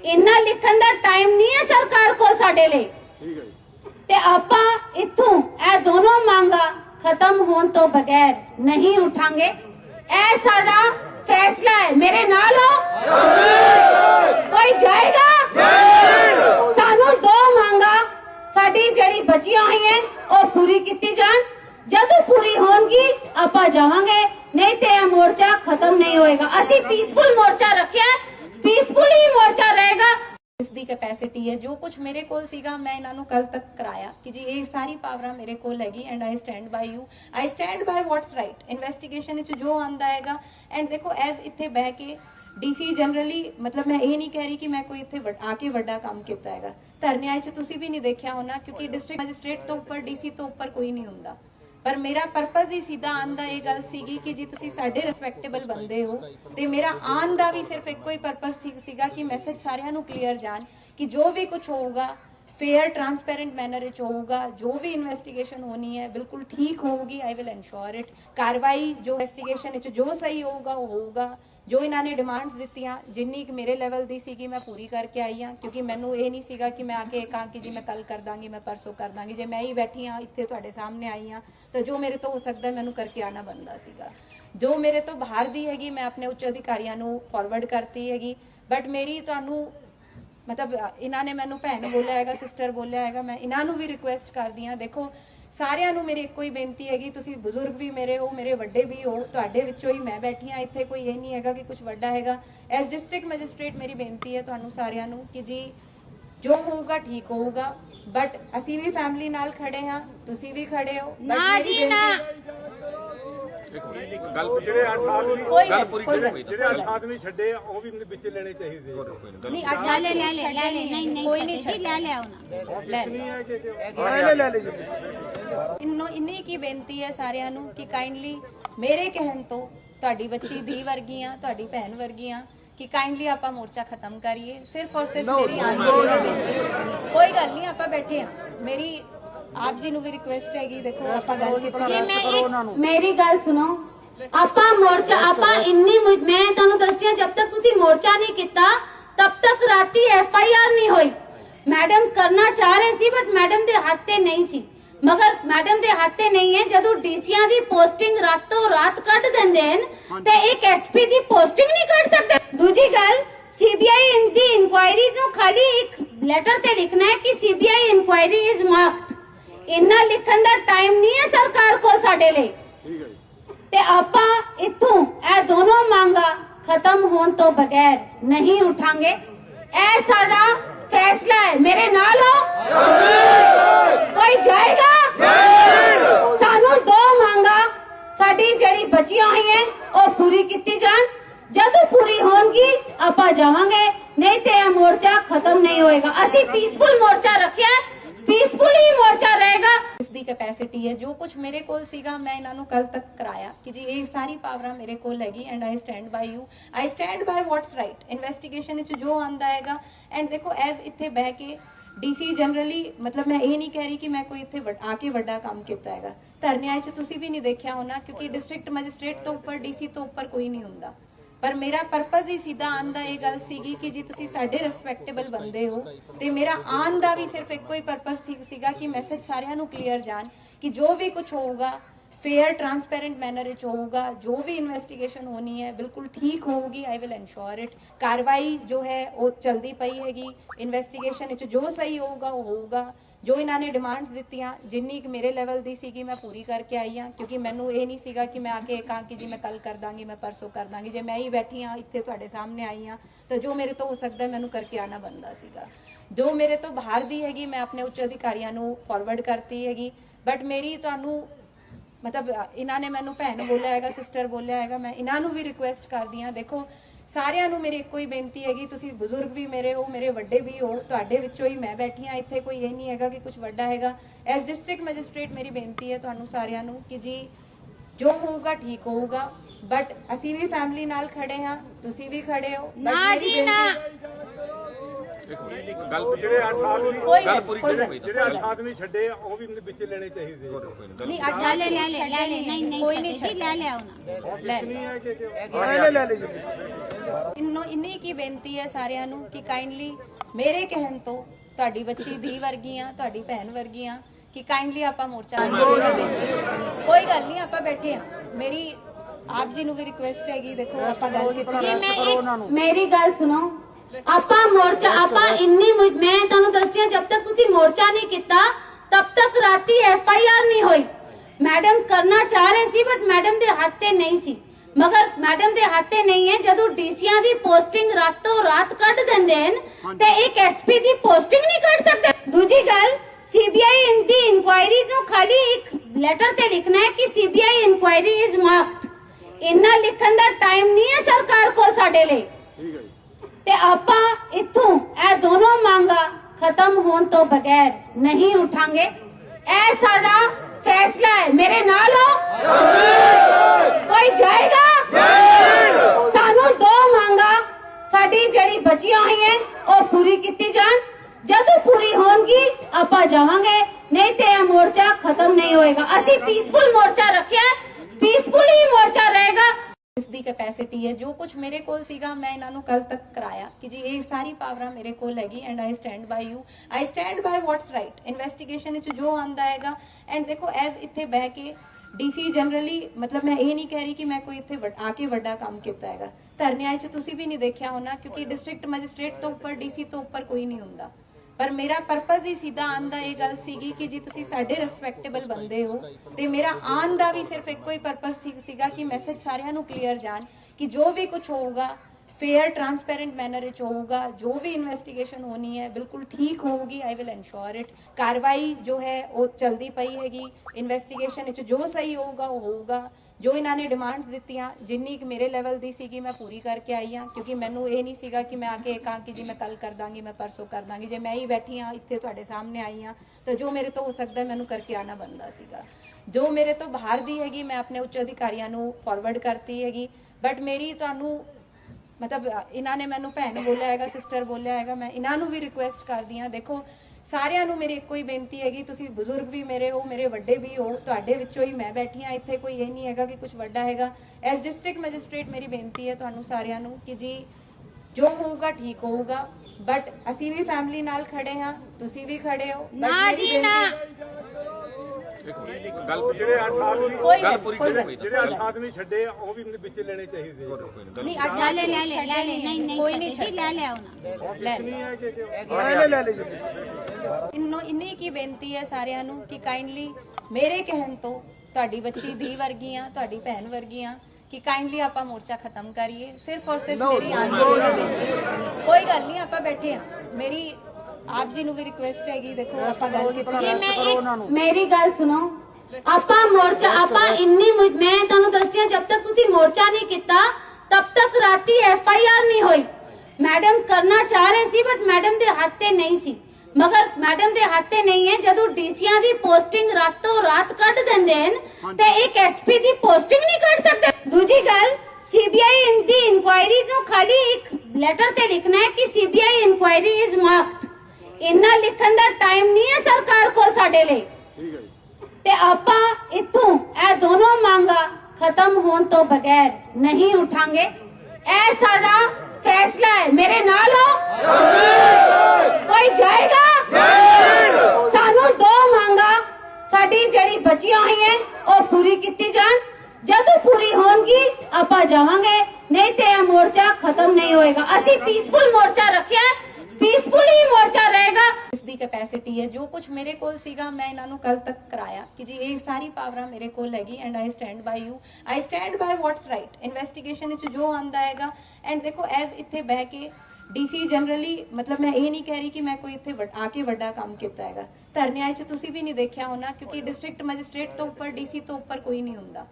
ਇੰਨਾ ਲਿਖਣ ਦਾ ਟਾਈਮ ਨਹੀਂ ਹੈ ਸਰਕਾਰ ਕੋਲ ਸਾਡੇ ਲਈ। ਤੇ ਆਪਾਂ ਇੱਥੋਂ ਇਹ ਦੋਨੋਂ ਮੰਗਾ ਖਤਮ ਹੋਣ ਤੋਂ ਬਗੈਰ ਨਹੀਂ ਉਠਾਂਗੇ। ਇਹ ਸਾਡਾ ਫੈਸਲਾ ਹੈ। ਮੇਰੇ ਨਾਲ ਹੋ? ਕੋਈ ਜਾਏਗਾ? ਸਾਨੂੰ ਦੋ ਮੰਗਾ ਸਾਡੀ ਜਿਹੜੀ ਬਚੀਆਂ ਹੋਈਆਂ ਉਹ ਪੂਰੀ ਕੀਤੀ ਜਾਣ। ਜਦੋਂ ਪੂਰੀ ਹੋਣਗੀ ਆਪਾਂ ਜਾਵਾਂਗੇ। ਨਹੀਂ ਤੇ ਇਹ ਮੋਰਚਾ ਖਤਮ ਨਹੀਂ ਹੋਏਗਾ। ਅਸੀਂ ਪੀਸਫੁਲ ਮੋਰਚਾ ਰੱਖਿਆ। ਪੀਸਫੁਲ ਮੋਰਚਾ ਰਹੇਗਾ। ਇਸ ਦੀ ਕੈਪੈਸਿਟੀ ਹੈ, ਜੋ ਕੁਝ ਮੇਰੇ ਕੋਲ ਸੀਗਾ, ਮੈਂ ਇਹਨਾਂ ਨੂੰ ਕੱਲ ਤੱਕ ਕਰਾਇਆ ਕਿ ਜੀ ਇਹ ਸਾਰੀ ਪਾਵਰਾਂ ਮੇਰੇ ਕੋਲ ਹੈਗੀ and I stand by you I stand by what's right investigation ਵਿੱਚ ਜੋ ਆਂਦਾ ਹੈਗਾ ਐਂਡ ਦੇਖੋ ਐਸ ਇੱਥੇ ਬਹਿ ਕੇ ਡੀਸੀ ਜਨਰਲੀ ਮਤਲਬ ਮੈਂ ਇਹ ਨਹੀਂ ਕਹਿ ਰਹੀ ਕਿ ਮੈਂ ਕੋਈ ਇੱਥੇ ਆ ਕੇ ਵੱਡਾ ਕੰਮ ਕੀਤਾ ਹੈਗਾ। ਧਰਨਿਆਂ 'ਚ ਤੁਸੀਂ ਵੀ ਨਹੀਂ ਦੇਖਿਆ ਹੋਣਾ, ਕਿਉਂਕਿ ਡਿਸਟ੍ਰਿਕਟ ਮੈਜਿਸਟ੍ਰੇਟ ਤੋਂ ਉੱਪਰ ਡੀਸੀ ਤੋਂ ਉੱਪਰ ਕੋਈ ਨਹੀਂ ਹੁੰਦਾ। ਪਰ ਮੇਰਾ ਪਰਪਸ ਹੀ ਸਿੱਧਾ ਆਉਣ ਦਾ ਇਹ ਗੱਲ ਸੀਗੀ ਕਿ ਜੀ ਤੁਸੀਂ ਸਾਡੇ ਰਿਸਪੈਕਟੇਬਲ ਬੰਦੇ ਹੋ ਤੇ ਮੇਰਾ ਆਨ ਦਾ ਵੀ ਸਿਰਫ ਇੱਕੋ ਹੀ ਪਰਪਸ ਸੀਗਾ ਕਿ ਮੈਸੇਜ ਸਾਰਿਆਂ ਨੂੰ ਕਲੀਅਰ ਜਾਣ ਕਿ ਜੋ ਵੀ ਕੁਝ ਹੋਊਗਾ ਫੇਅਰ ਟਰਾਂਸਪੇਰੈਂਟ ਮੈਨਰ ਵਿੱਚ ਹੋਊਗਾ, ਜੋ ਵੀ ਇਨਵੈਸਟੀਗੇਸ਼ਨ ਹੋਣੀ ਹੈ, ਬਿਲਕੁਲ ਠੀਕ ਹੋਊਗੀ ਆਈ ਵਿਲ ਇਨਸ਼ੋਰ ਇਟ ਕਾਰਵਾਈ ਜੋ ਇਨਵੈਸਟੀਗੇਸ਼ਨ ਵਿੱਚ ਜੋ ਸਹੀ ਹੋਊਗਾ, ਉਹ ਹੋਊਗਾ। ਜੋ ਇਹਨਾਂ ਨੇ ਡਿਮਾਂਡਸ ਦਿੱਤੀਆਂ, ਜਿੰਨੀ ਕਿ ਮੇਰੇ ਲੈਵਲ ਦੀ ਸੀਗੀ, ਮੈਂ ਪੂਰੀ ਕਰਕੇ ਆਈ ਹਾਂ, ਕਿਉਂਕਿ ਮੈਨੂੰ ਇਹ ਨਹੀਂ ਸੀਗਾ ਕਿ ਮੈਂ ਆ ਕੇ ਕਹਾਂ ਕਿ ਜੀ ਮੈਂ ਕੱਲ ਕਰ ਦਾਂਗੀ, ਮੈਂ ਪਰਸੋਂ ਕਰ ਦਾਂਗੀ। ਜੇ ਮੈਂ ਹੀ ਬੈਠੀ ਹਾਂ, ਇੱਥੇ ਤੁਹਾਡੇ ਸਾਹਮਣੇ ਆਈ ਹਾਂ, ਤਾਂ ਜੋ ਮੇਰੇ ਤੋਂ ਹੋ ਸਕਦਾ ਮੈਨੂੰ ਕਰਕੇ ਆਣਾ ਬੰਦਾ ਸੀਗਾ। ਜੋ ਮੇਰੇ ਤੋਂ ਬਾਹਰ ਦੀ ਹੈਗੀ, ਮੈਂ ਆਪਣੇ ਉੱਚ ਅਧਿਕਾਰੀਆਂ ਨੂੰ ਫਾਰਵਰਡ ਕਰਤੀ ਹੈਗੀ ਬਟ ਮੇਰੀ ਤੁਹਾਨੂੰ ਮਤਲਬ ਇਹਨਾਂ ਨੇ ਮੈਨੂੰ ਭੈਣ ਬੋਲਿਆ ਹੈਗਾ ਸਿਸਟਰ ਬੋਲਿਆ ਹੈਗਾ ਮੈਂ ਇਹਨਾਂ ਨੂੰ ਵੀ ਰਿਕੁਐਸਟ ਕਰਦੀ ਹਾਂ ਦੇਖੋ ਸਾਰਿਆਂ ਨੂੰ ਮੇਰੀ ਇੱਕੋ ਹੀ ਬੇਨਤੀ ਹੈਗੀ ਤੁਸੀਂ ਬਜ਼ੁਰਗ ਵੀ ਮੇਰੇ ਹੋ ਮੇਰੇ ਵੱਡੇ ਵੀ ਹੋ ਤੁਹਾਡੇ ਵਿੱਚੋਂ ਹੀ ਮੈਂ ਬੈਠੀ ਹਾਂ ਇੱਥੇ ਕੋਈ ਇਹ ਨਹੀਂ ਹੈਗਾ ਕਿ ਕੁਝ ਵੱਡਾ ਹੈਗਾ। ਐਸ ਡਿਸਟ੍ਰਿਕਟ ਮੈਜਿਸਟ੍ਰੇਟ ਮੇਰੀ ਬੇਨਤੀ ਹੈ ਤੁਹਾਨੂੰ ਸਾਰਿਆਂ ਨੂੰ ਕਿ ਜੀ ਜੋ ਹੋਊਗਾ ਠੀਕ ਹੋਊਗਾ ਬਟ ਅਸੀਂ ਵੀ ਫੈਮਿਲੀ ਨਾਲ ਖੜੇ ਹਾਂ ਤੁਸੀਂ ਵੀ ਖੜੇ ਹੋ ਨਾ ਜੀ ਨਾ। ਬੇਨਤੀ- ਗੱਲ ਜਿਹੜੇ ਕੋਈ ਗੱਲ ਕੋਈ ਗੱਲ ਜਿਹੜੇ ਅੱਠ ਆਦਮੀ ਛੱਡੇ ਆ ਉਹ ਵੀ ਵਿੱਚ ਲੈਣੇ ਚਾਹੀਦੇ ਜੀ ਨਹੀਂ ਅੱਡ ਲੈ ਲੈ ਲੈ ਲੈ ਲੈ ਲੈ ਨਹੀਂ ਨਹੀਂ ਕੋਈ ਨਹੀਂ ਛੱਡੇ। ਜੀ, ਲੈ ਲਿਆ ਉਹਨਾਂ ਲੈ। ਨਹੀਂ ਹੈ ਕਿ ਕਿ ਲੈ ਲੈ ਲੈ ਲੈ ਜੀ। ਇੰਨੋ ਇੰਨੀ ਕੀ ਬੇਨਤੀ ਹੈ ਸਾਰਿਆਂ ਨੂੰ ਕਿ ਕਾਈਂਡਲੀ ਮੇਰੇ ਕਹਿਣ ਤੋਂ ਤੁਹਾਡੀ ਬੱਚੀ ਧੀ ਵਰਗੀਆਂ ਤੁਹਾਡੀ ਭੈਣ ਵਰਗੀਆਂ ਕਿ ਕਾਈਂਡਲੀ ਆਪਾਂ ਮੋਰਚਾ ਖਤਮ ਕਰੀਏ। ਸਿਰਫ ਔਰ ਸਿਰਫ ਮੇਰੀ ਆਂਦੋਲਨ ਦੀ ਬੇਨਤੀ ਸੀ। ਕੋਈ ਗੱਲ ਨਹੀਂ ਆਪਾਂ ਬੈਠੇ ਆ ਮੇਰੀ ਆਪ ਜੀ ਨੂੰ ਵੀ ਰਿਕੁਐਸਟ ਹੈਗੀ ਦੇਖੋ ਆਪਾਂ ਗੱਲ ਕੀਤੀ ਜੀ ਮੈਂ ਇੱਕ ਮੇਰੀ ਗੱਲ ਸੁਣੋ। ਆਪਾਂ ਮੋਰਚਾ ਆਪਾਂ ਇੰਨੀ ਮੁ- ਤੁਹਾਨੂੰ ਦੱਸ ਰਹੀ ਹਾਂ ਜਦ ਤੱਕ ਤੁਸੀਂ ਮੋਰਚਾ ਨਹੀਂ ਕੀਤਾ ਤਬ ਤੱਕ ਰਾਤੀ ਐਫ ਆਈ ਆਰ ਨਹੀਂ ਹੋਈ। ਮੈਡਮ ਕਰਨਾ ਚਾਹ ਰਹੇ ਸੀ ਬਟ ਮੈਡਮ ਦੇ ਹੱਥ ਤੇ ਨਹੀਂ ਸੀ। ਮਗਰ ਮੈਡਮ ਦੇ ਹੱਥ ਤੇ ਨਹੀਂ ਹੈ ਜਦੋਂ ਡੀਸੀਆਂ ਦੀ ਪੋਸਟਿੰਗ ਰਾਤੋਂ ਰਾਤ ਕੱਢ ਦਿੰਦੇ ਹਨ ਤੇ ਇੱਕ ਐਸਪੀ ਦੀ ਪੋਸਟਿੰਗ ਨਹੀਂ ਕੱਢ ਸਕਦੇ। ਦੂਜੀ ਗੱਲ ਸੀਬੀਆਈ ਦੀ ਇਨਕੁਆਇਰੀ ਨੂੰ ਖਾਲੀ ਇੱਕ ਲੈਟਰ ਤੇ ਲਿਖਣਾ ਹੈ ਕਿ ਸੀਬੀਆਈ ਇਨਕੁਆਇਰੀ ਇਜ਼ ਮਾਰਕਡ ਇੰਨਾ ਲਿਖਣ ਦਾ ਟਾਈਮ ਨਹੀਂ ਹੈ ਸਰਕਾਰ ਕੋਲ ਸਾਡੇ ਲਈ। ਤੇ ਆਪਾਂ ਇੱਥੋਂ ਇਹ ਦੋਨੋਂ ਮੰਗਾ ਖਤਮ ਹੋਣ ਤੋਂ ਬਗੈਰ ਨਹੀਂ ਉਠਾਂਗੇ। ਇਹ ਸਾਡਾ ਫੈਸਲਾ ਹੈ। ਮੇਰੇ ਨਾਲ ਕੋਈ ਜਾਏਗਾ? ਸਾਨੂੰ ਦੋ ਮੰਗਾ ਸਾਡੀ ਜਿਹੜੀ ਬਚੀਆਂ ਹੋਈਆਂ ਉਹ ਪੂਰੀ ਕੀਤੀ ਜਾਣ। ਜਦੋਂ ਪੂਰੀ ਹੋਣਗੀ ਆਪਾਂ ਜਾਵਾਂਗੇ। ਨਹੀਂ ਤੇ ਇਹ ਮੋਰਚਾ ਖਤਮ ਨਹੀਂ ਹੋਏਗਾ। ਅਸੀਂ ਪੀਸਫੁਲ ਮੋਰਚਾ ਰੱਖਿਆ। ਪੀਸਫੁਲ ਹੀ ਮੋਰਚਾ ਰਹੇਗਾ। ਇਸ ਦੀ ਕੈਪੈਸਿਟੀ ਹੈ, ਜੋ ਕੁਝ ਮੇਰੇ ਕੋਲ ਸੀਗਾ, ਮੈਂ ਇਹਨਾਂ ਨੂੰ ਕੱਲ ਤੱਕ ਕਰਾਇਆ ਕਿ ਜੀ ਇਹ ਸਾਰੀ ਪਾਵਰਾਂ ਮੇਰੇ ਕੋਲ ਹੈਗੀ and I stand by you I stand by what's right investigation ਵਿੱਚ ਜੋ ਆਂਦਾ ਹੈਗਾ ਐਂਡ ਦੇਖੋ ਐਸ ਇੱਥੇ ਬਹਿ ਕੇ ਡੀਸੀ ਜਨਰਲੀ ਮਤਲਬ ਮੈਂ ਇਹ ਨਹੀਂ ਕਹਿ ਰਹੀ ਕਿ ਮੈਂ ਕੋਈ ਇੱਥੇ ਆ ਕੇ ਵੱਡਾ ਕੰਮ ਕੀਤਾ ਹੈਗਾ। ਧਰਨਿਆਂ 'ਚ ਤੁਸੀਂ ਵੀ ਨਹੀਂ ਦੇਖਿਆ ਹੋਣਾ, ਕਿਉਂਕਿ ਡਿਸਟ੍ਰਿਕਟ ਮੈਜਿਸਟ੍ਰੇਟ ਤੋਂ ਉੱਪਰ ਡੀਸੀ ਤੋਂ ਉੱਪਰ ਕੋਈ ਨਹੀਂ ਹੁੰਦਾ। ਪਰ ਮੇਰਾ ਪਰਪਸ ਹੀ ਸਿੱਧਾ ਆਉਣ ਦਾ ਇਹ ਗੱਲ ਸੀਗੀ ਕਿ ਜੀ ਤੁਸੀਂ ਸਾਡੇ ਰਿਸਪੈਕਟੇਬਲ ਬੰਦੇ ਹੋ ਤੇ ਮੇਰਾ ਆਉਣ ਦਾ ਵੀ ਸਿਰਫ ਇੱਕੋ ਹੀ ਪਰਪਸ ਸੀਗਾ ਕਿ ਮੈਸੇਜ ਸਾਰਿਆਂ ਨੂੰ ਕਲੀਅਰ ਜਾਣ ਕਿ ਜੋ ਵੀ ਕੁਝ ਹੋਊਗਾ ਫੇਅਰ ਟਰਾਂਸਪੈਰੈਂਟ ਮੈਨਰ ਵਿੱਚ ਹੋਊਗਾ, ਜੋ ਵੀ ਇਨਵੈਸਟੀਗੇਸ਼ਨ ਹੋਣੀ ਹੈ, ਬਿਲਕੁਲ ਠੀਕ ਹੋਊਗੀ ਆਈ ਵਿਲ ਇਨਸ਼ੋਰ ਇਟ ਕਾਰਵਾਈ ਜੋ ਹੈ, ਉਹ ਚਲਦੀ ਪਈ ਹੈਗੀ। ਇਨਵੈਸਟੀਗੇਸ਼ਨ ਵਿੱਚ ਜੋ ਸਹੀ ਹੋਊਗਾ, ਉਹ ਹੋਊਗਾ। ਜੋ ਇਹਨਾਂ ਨੇ ਡਿਮਾਂਡਸ ਦਿੱਤੀਆਂ, ਜਿੰਨੀ ਕਿ ਮੇਰੇ ਲੈਵਲ ਦੀ ਸੀਗੀ ਮੈਂ ਪੂਰੀ ਕਰਕੇ ਆਈ ਹਾਂ, ਕਿਉਂਕਿ ਮੈਨੂੰ ਇਹ ਨਹੀਂ ਸੀਗਾ ਕਿ ਮੈਂ ਆ ਕੇ ਕਹਾਂ ਕਿ ਜੀ ਮੈਂ ਕੱਲ ਕਰ ਦਾਂਗੀ, ਮੈਂ ਪਰਸੋਂ ਕਰ ਦਾਂਗੀ, ਜੇ ਮੈਂ ਹੀ ਬੈਠੀ ਹਾਂ, ਇੱਥੇ ਤੁਹਾਡੇ ਸਾਹਮਣੇ ਆਈ ਹਾਂ, ਤਾਂ ਜੋ ਮੇਰੇ ਤੋਂ ਹੋ ਸਕਦਾ ਮੈਨੂੰ ਕਰਕੇ ਆਣਾ ਬੰਦਾ ਸੀਗਾ। ਜੋ ਮੇਰੇ ਤੋਂ ਬਾਹਰ ਦੀ ਹੈਗੀ, ਮੈਂ ਆਪਣੇ ਉੱਚ ਅਧਿਕਾਰੀਆਂ ਨੂੰ ਫਾਰਵਰਡ ਕਰਤੀ ਹੈਗੀ ਬਟ ਮੇਰੀ ਤੁਹਾਨੂੰ, ਮਤਲਬ ਇਹਨਾਂ ਨੇ ਮੈਨੂੰ ਭੈਣ ਬੋਲਿਆ ਹੈਗਾ ਸਿਸਟਰ ਬੋਲਿਆ ਹੈਗਾ, ਮੈਂ ਇਹਨਾਂ ਨੂੰ ਵੀ ਰਿਕੁਐਸਟ ਕਰਦੀ ਹਾਂ, ਦੇਖੋ ਸਾਰਿਆਂ ਨੂੰ ਮੇਰੀ ਇੱਕੋ ਹੀ ਬੇਨਤੀ ਹੈਗੀ ਤੁਸੀਂ ਬਜ਼ੁਰਗ ਵੀ ਮੇਰੇ ਹੋ ਮੇਰੇ ਵੱਡੇ ਵੀ ਹੋ ਤੁਹਾਡੇ ਵਿੱਚੋਂ ਹੀ ਮੈਂ ਬੈਠੀ ਹਾਂ ਇੱਥੇ ਕੋਈ ਇਹ ਨਹੀਂ ਹੈਗਾ ਕਿ ਕੁਝ ਵੱਡਾ ਹੈਗਾ ਐਸ ਡਿਸਟ੍ਰਿਕਟ ਮੈਜਿਸਟ੍ਰੇਟ ਮੇਰੀ ਬੇਨਤੀ ਹੈ ਤੁਹਾਨੂੰ ਸਾਰਿਆਂ ਨੂੰ ਕਿ ਜੀ ਜੋ ਹੋਊਗਾ ਠੀਕ ਹੋਊਗਾ ਬਟ ਅਸੀਂ ਵੀ ਫੈਮਿਲੀ ਨਾਲ ਖੜੇ ਹਾਂ ਤੁਸੀਂ ਵੀ ਖੜੇ ਹੋ ਨਾ ਮੇਰੀ ਜੀ, ਨਾ। ਬੇਨਤੀ- ਗੱਲ ਜਿਹੜੇ ਅੱਠ ਆਦਮੀ ਕੋਈ ਗੱਲ ਕੋਈ ਗੱਲ। ਜਿਹੜੇ ਅੱਠ ਆਦਮੀ ਛੱਡੇ ਆ, ਉਹ ਵੀ ਵਿੱਚ ਲੈਣੇ ਚਾਹੀਦੇ। ਨਹੀਂ ਅੱਡ ਲੈ ਲੈ ਲੈ ਲੈ ਲੈ ਲੈ ਨਹੀਂ ਨਹੀਂ ਕੋਈ ਨਹੀਂ ਛੱਡੇ। ਜੀ, ਲੈ ਲਿਆ ਉਹਨਾਂ ਲੈ ਨਹੀਂ ਹੈ ਕਿ ਕਿ ਲੈ ਲੈ ਲੈ ਲੈ ਜੀ। ਇਨੋ ਇੰਨੀ ਕੀ ਬੇਨਤੀ ਹੈ ਸਾਰਿਆਂ ਨੂੰ ਕਿ ਕਾਈਂਡਲੀ ਮੇਰੇ ਕਹਿਣ ਤੋਂ ਤੁਹਾਡੀ ਬੱਚੀ ਧੀ ਵਰਗੀਆਂ ਤੁਹਾਡੀ ਭੈਣ ਵਰਗੀਆਂ ਕਿ ਕਾਈਂਡਲੀ ਆਪਾਂ ਮੋਰਚਾ ਬੇਨਤੀ। ਕੋਈ ਗੱਲ ਨਹੀਂ। ਆਪਾਂ ਬੈਠੇ ਆ ਮੇਰੀ ਆਪ ਜੀ ਨੂੰ ਵੀ ਰਿਕੁਐਸਟ ਹੈਗੀ ਦੇਖੋ ਆਪਾਂ ਗੱਲ ਕੀਤੀ ਜੀ ਮੈਂ ਇੱਕ ਮੇਰੀ ਗੱਲ ਸੁਣੋ। ਆਪਾਂ ਮੋਰਚਾ ਆਪਾਂ ਇੰਨੀ ਮੁ- ਤੁਹਾਨੂੰ ਦੱਸ ਰਹੀ ਹਾਂ ਜਦ ਤੱਕ ਤੁਸੀਂ ਮੋਰਚਾ ਨਹੀਂ ਕੀਤਾ ਤਬ ਤੱਕ ਰਾਤੀ ਐਫ ਆਈ ਆਰ ਨਹੀਂ ਹੋਈ। ਮੈਡਮ ਕਰਨਾ ਚਾਹ ਰਹੇ ਸੀ ਬਟ ਮੈਡਮ ਦੇ ਹੱਥ ਤੇ ਨਹੀਂ ਸੀ। ਮਗਰ ਮੈਡਮ ਦੇ ਹੱਥ ਤੇ ਨਹੀਂ ਹੈ ਜਦੋਂ ਡੀਸੀਆਂ ਦੀ ਪੋਸਟਿੰਗ ਰਾਤੋਂ ਰਾਤ ਕੱਢ ਦਿੰਦੇ ਹਨ ਤੇ ਇੱਕ ਐਸਪੀ ਦੀ ਪੋਸਟਿੰਗ ਨਹੀਂ ਕੱਢ ਸਕਦੇ। ਦੂਜੀ ਗੱਲ ਸੀਬੀਆਈ ਦੀ ਇਨਕੁਆਇਰੀ ਨੂੰ ਖਾਲੀ ਇੱਕ ਲੈਟਰ ਤੇ ਲਿਖਣਾ ਹੈ ਕਿ ਸੀਬੀਆਈ ਇਨਕੁਆਇਰੀ ਇਜ਼ ਮਾਰਕਡ ਇੰਨਾ ਲਿਖਣ ਦਾ ਟਾਈਮ ਨਹੀਂ ਹੈ ਸਰਕਾਰ ਕੋਲ ਸਾਡੇ ਲਈ। ਤੇ ਆਪਾਂ ਇਥੋਂ ਇਹ ਦੋਨੋਂ ਮੰਗਾਂ ਖਤਮ ਹੋਣ ਤੋਂ ਬਗੈਰ ਨਹੀਂ ਉਠਾਂਗੇ। ਇਹ ਸਾਡਾ ਫੈਸਲਾ ਹੈ। ਮੇਰੇ ਨਾਲ ਹੋ? ਕੋਈ ਜਾਏਗਾ? ਸਾਨੂੰ ਦੋ ਮੰਗਾਂ ਸਾਡੀ ਜਿਹੜੀ ਬਚੀਆਂ ਹੋਈਆਂ, ਉਹ ਪੂਰੀ ਕੀਤੀ ਜਾਣ। ਜਦੋਂ ਪੂਰੀ ਹੋਣਗੀ, ਆਪਾਂ ਜਾਵਾਂਗੇ। ਨਹੀਂ ਤੇ ਇਹ ਮੋਰਚਾ ਖਤਮ ਨਹੀਂ ਹੋਏਗਾ। ਅਸੀਂ ਪੀਸਫੁਲ ਮੋਰਚਾ ਰੱਖਿਆ। ਪੀਸਫੁਲ ਹੀ ਮੋਰਚਾ ਰਹੇਗਾ। ਇਸ ਦੀ ਕੈਪੈਸਿਟੀ ਹੈ। ਜੋ ਕੁਝ ਮੇਰੇ ਕੋਲ ਸੀਗਾ ਮੈਂ ਇਹਨਾਂ ਨੂੰ ਕੱਲ ਤੱਕ ਕਰਾਇਆ ਕਿ ਜੀ ਇਹ ਸਾਰੀ ਪਾਵਰਾਂ ਮੇਰੇ ਕੋਲ ਹੈਗੀ and I stand by you I stand by what's right investigation ਵਿੱਚ ਜੋ ਆਂਦਾ ਹੈਗਾ ਐਂਡ ਦੇਖੋ ਐਜ਼ ਇੱਥੇ ਬਹਿ ਕੇ ਡੀਸੀ ਜਨਰਲੀ ਮਤਲਬ ਮੈਂ ਇਹ ਨਹੀਂ ਕਹਿ ਰਹੀ ਕਿ ਮੈਂ ਕੋਈ ਇੱਥੇ ਆ ਕੇ ਵੱਡਾ ਕੰਮ ਕੀਤਾ ਹੈਗਾ। ਧਰਨਿਆਂ 'ਚ ਤੁਸੀਂ ਵੀ ਨਹੀਂ ਦੇਖਿਆ ਹੋਣਾ ਕਿਉਂਕਿ ਡਿਸਟ੍ਰਿਕਟ ਮੈਜਿਸਟ੍ਰੇਟ ਤੋਂ ਉੱਪਰ ਡੀਸੀ ਤੋਂ ਉੱਪਰ ਕੋਈ ਨਹੀਂ ਹੁੰਦਾ। ਪਰ ਮੇਰਾ ਪਰਪਸ ਹੀ ਸਿੱਧਾ ਆਉਣ ਦਾ ਇਹ ਗੱਲ ਸੀਗੀ ਕਿ ਜੀ ਤੁਸੀਂ ਸਾਡੇ ਰਿਸਪੈਕਟੇਬਲ ਬੰਦੇ ਹੋ ਤੇ ਮੇਰਾ ਆਉਣ ਦਾ ਵੀ ਸਿਰਫ ਇੱਕੋ ਹੀ ਪਰਪਸ ਸੀਗਾ ਕਿ ਮੈਸੇਜ ਸਾਰਿਆਂ ਨੂੰ ਕਲੀਅਰ ਜਾਣ ਕਿ ਜੋ ਵੀ ਕੁਝ ਹੋਊਗਾ ਫੇਅਰ ਟਰਾਂਸਪੇਰੈਂਟ ਮੈਨਰ ਵਿੱਚ ਹੋਊਗਾ, ਜੋ ਵੀ ਇਨਵੈਸਟੀਗੇਸ਼ਨ ਹੋਣੀ ਹੈ, ਬਿਲਕੁਲ ਠੀਕ ਹੋਊਗੀ ਆਈ ਵਿਲ ਇਨਸ਼ੋਰ ਇਟ ਕਾਰਵਾਈ ਜੋ ਹੈ, ਉਹ ਚਲਦੀ ਪਈ ਹੈਗੀ। ਇਨਵੈਸਟੀਗੇਸ਼ਨ ਵਿੱਚ ਜੋ ਸਹੀ ਹੋਊਗਾ, ਉਹ ਹੋਊਗਾ। ਜੋ ਇਹਨਾਂ ਨੇ ਡਿਮਾਂਡਸ ਦਿੱਤੀਆਂ, ਜਿੰਨੀ ਕਿ ਮੇਰੇ ਲੈਵਲ ਦੀ ਸੀਗੀ, ਮੈਂ ਪੂਰੀ ਕਰਕੇ ਆਈ ਹਾਂ, ਕਿਉਂਕਿ ਮੈਨੂੰ ਇਹ ਨਹੀਂ ਸੀਗਾ ਕਿ ਮੈਂ ਆ ਕੇ ਕਹਾਂ ਕਿ ਜੀ ਮੈਂ ਕੱਲ ਕਰ ਦਾਂਗੀ, ਮੈਂ ਪਰਸੋਂ ਕਰ ਦਾਂਗੀ, ਜੇ ਮੈਂ ਹੀ ਬੈਠੀ ਹਾਂ, ਇੱਥੇ ਤੁਹਾਡੇ ਸਾਹਮਣੇ ਆਈ ਹਾਂ, ਤਾਂ ਜੋ ਮੇਰੇ ਤੋਂ ਹੋ ਸਕਦਾ ਮੈਨੂੰ ਕਰਕੇ ਆਣਾ ਬੰਦਾ ਸੀਗਾ। ਜੋ ਮੇਰੇ ਤੋਂ ਬਾਹਰ ਦੀ ਹੈਗੀ, ਮੈਂ ਆਪਣੇ ਉੱਚ ਅਧਿਕਾਰੀਆਂ ਨੂੰ ਫਾਰਵਰਡ ਕਰਤੀ ਹੈਗੀ ਬਟ ਮੇਰੀ ਤੁਹਾਨੂੰ, ਮਤਲਬ, ਇਹਨਾਂ ਨੇ ਮੈਨੂੰ ਭੈਣ ਬੋਲਿਆ ਹੈਗਾ ਸਿਸਟਰ ਬੋਲਿਆ ਹੈਗਾ, ਮੈਂ ਇਹਨਾਂ ਨੂੰ ਵੀ ਰਿਕੁਐਸਟ ਕਰਦੀ ਹਾਂ, ਦੇਖੋ ਸਾਰਿਆਂ ਨੂੰ ਮੇਰੀ ਇੱਕੋ ਹੀ ਬੇਨਤੀ ਹੈਗੀ ਤੁਸੀਂ ਬਜ਼ੁਰਗ ਵੀ ਮੇਰੇ ਹੋ ਮੇਰੇ ਵੱਡੇ ਵੀ ਹੋ ਤੁਹਾਡੇ ਵਿੱਚੋਂ ਹੀ ਮੈਂ ਬੈਠੀ ਹਾਂ ਇੱਥੇ ਕੋਈ ਇਹ ਨਹੀਂ ਹੈਗਾ ਕਿ ਕੁਝ ਵੱਡਾ ਹੈਗਾ ਐਸ ਡਿਸਟ੍ਰਿਕਟ ਮੈਜਿਸਟ੍ਰੇਟ ਮੇਰੀ ਬੇਨਤੀ ਹੈ ਤੁਹਾਨੂੰ ਸਾਰਿਆਂ ਨੂੰ ਕਿ ਜੀ ਜੋ ਹੋਊਗਾ ਠੀਕ ਹੋਊਗਾ ਬਟ ਅਸੀਂ ਵੀ ਫੈਮਿਲੀ ਨਾਲ ਖੜੇ ਹਾਂ ਤੁਸੀਂ ਵੀ ਖੜੇ ਹੋ ਨਾ ਜੀ, ਨਾ। ਬੇਨਤੀ- ਗੱਲ ਜਿਹੜੇ ਅੱਠ ਆਦਮੀ ਕੋਈ ਗੱਲ ਕੋਈ ਗੱਲ ਜਿਹੜੇ ਅੱਠ ਆਦਮੀ ਛੱਡੇ ਆ, ਉਹ ਵੀ ਵਿੱਚ ਲੈਣੇ ਚਾਹੀਦੇ ਨਹੀਂ ਅੱਡ ਲੈ ਲੈ ਲੈ ਲੈ ਲੈ ਲੈ ਨਹੀਂ ਨਹੀਂ ਕੋਈ ਨਹੀਂ ਛੱਡੇ ਜੀ, ਲੈ ਲਿਆ ਉਹਨਾਂ ਲੈ ਨਹੀਂ ਹੈ ਕਿ ਕਿ ਲੈ ਲੈ ਲੈ ਲੈ। ਜੀ ਇਨੋ ਇੰਨੀ ਕੀ ਬੇਨਤੀ ਹੈ ਸਾਰਿਆਂ ਨੂੰ ਕਿ ਕਾਈਂਡਲੀ ਮੇਰੇ ਕਹਿਣ ਤੋਂ ਤੁਹਾਡੀ ਬੱਚੀ ਧੀ ਵਰਗੀਆਂ ਤੁਹਾਡੀ ਭੈਣ ਵਰਗੀਆਂ ਕਿ ਕਾਈਂਡਲੀ ਆਪਾਂ ਮੋਰਚਾ ਖਤਮ ਕਰੀਏ। ਸਿਰਫ ਔਰ ਸਿਰਫ ਮੇਰੀ ਆਂਦੀ ਹੈ ਬੇਨਤੀ ਹੈ। ਕੋਈ ਗੱਲ ਨਹੀਂ ਆਪਾਂ ਬੈਠੇ ਆ ਮੇਰੀ ਆਪ ਜੀ ਨੂੰ ਵੀ ਰਿਕੁਐਸਟ ਹੈਗੀ ਦੇਖੋ ਆਪਾਂ ਗੱਲ ਕੀਤੀ ਜੀ ਮੈਂ ਇੱਕ ਮੇਰੀ ਗੱਲ ਸੁਣੋ। ਆਪਾਂ ਮੋਰਚਾ ਆਪਾਂ ਇੰਨੀ ਮੁ- ਮੈਂ ਤੁਹਾਨੂੰ ਦੱਸ ਰਹੀ ਹਾਂ ਜਦ ਤੱਕ ਤੁਸੀਂ ਮੋਰਚਾ ਨਹੀਂ ਕੀਤਾ ਤਬ ਤੱਕ ਰਾਤੀ ਐਫ ਆਈ ਆਰ ਨਹੀਂ ਹੋਈ। ਮੈਡਮ ਕਰਨਾ ਚਾਹ ਰਹੇ ਸੀ ਬਟ ਮੈਡਮ ਦੇ ਹੱਥ ਤੇ ਨਹੀਂ ਸੀ। ਮਗਰ ਮੈਡਮ ਦੇ ਹੱਥ ਤੇ ਨਹੀਂ ਹੈ ਜਦੋਂ ਡੀਸੀਆਂ ਦੀ ਪੋਸਟਿੰਗ ਰਾਤੋਂ ਰਾਤ ਕੱਢ ਦਿੰਦੇ ਹਨ ਤੇ ਇੱਕ ਐਸਪੀ ਦੀ ਪੋਸਟਿੰਗ ਨਹੀਂ ਕੱਢ ਸਕਦੇ। ਦੂਜੀ ਗੱਲ ਸੀਬੀਆਈ ਦੀ ਇਨਕੁਆਇਰੀ ਨੂੰ ਖਾਲੀ ਇੱਕ ਲੈਟਰ ਤੇ ਲਿਖਣਾ ਹੈ ਕਿ ਸੀਬੀਆਈ ਇਨਕੁਆਇਰੀ ਇਜ਼ ਮਾਰਕਡ ਇੰਨਾ ਲਿਖਣ ਦਾ ਟਾਈਮ ਨਹੀਂ ਹੈ ਸਰਕਾਰ ਕੋਲ ਸਾਡੇ ਲਈ। ਤੇ ਆਪਾਂ ਇੱਥੋਂ ਇਹ ਦੋਨੋਂ ਮੰਗਾਂ ਖਤਮ ਹੋਣ ਤੋਂ ਬਗੈਰ ਨਹੀਂ ਉਠਾਂਗੇ। ਇਹ ਸਾਡਾ ਫੈਸਲਾ ਹੈ। ਮੇਰੇ ਨਾਲ ਹੋ? ਕੋਈ ਜਾਏਗਾ? ਸਾਨੂੰ ਦੋ ਮੰਗਾਂ ਸਾਡੀ ਜਿਹੜੀ ਬਚੀਆਂ ਹੋਈਆਂ ਉਹ ਪੂਰੀ ਕੀਤੀ ਜਾਣ। ਜਦੋਂ ਪੂਰੀ ਹੋਣਗੀ ਆਪਾਂ ਜਾਵਾਂਗੇ। ਨਹੀਂ ਤੇ ਇਹ ਮੋਰਚਾ ਖਤਮ ਨਹੀਂ ਹੋਏਗਾ। ਅਸੀਂ ਪੀਸਫੁਲ ਮੋਰਚਾ ਰੱਖਿਆ। ਪੀਸਫੁਲ ਮੋਰਚਾ ਰਹੇਗਾ। ਇਸ ਦੀ ਕੈਪੈਸਿਟੀ ਹੈ, ਜੋ ਕੁਝ ਮੇਰੇ ਕੋਲ ਸੀਗਾ, ਮੈਂ ਇਹਨਾਂ ਨੂੰ ਕੱਲ ਤੱਕ ਕਰਾਇਆ ਕਿ ਜੀ, ਇਹ ਸਾਰੀ ਪਾਵਰਾਂ ਮੇਰੇ ਕੋਲ ਹੈਗੀ and I stand by you I stand by what's right investigation ਵਿੱਚ ਜੋ ਆਂਦਾ ਹੈਗਾ ਐਂਡ ਦੇਖੋ ਐਜ਼ ਇੱਥੇ ਬਹਿ ਕੇ ਡੀਸੀ ਜਨਰਲੀ ਮਤਲਬ ਮੈਂ ਇਹ ਨਹੀਂ ਕਹਿ ਰਹੀ ਕਿ ਮੈਂ ਕੋਈ ਇੱਥੇ ਆ ਕੇ ਵੱਡਾ ਕੰਮ ਕੀਤਾ ਹੈਗਾ। ਧਰਨਿਆਂ 'ਚ ਤੁਸੀਂ ਵੀ ਨਹੀਂ ਦੇਖਿਆ ਹੋਣਾ, ਕਿਉਂਕਿ ਡਿਸਟ੍ਰਿਕਟ ਮੈਜਿਸਟ੍ਰੇਟ ਤੋਂ ਉੱਪਰ ਡੀਸੀ ਤੋਂ ਉੱਪਰ ਕੋਈ ਨਹੀਂ ਹੁੰਦਾ।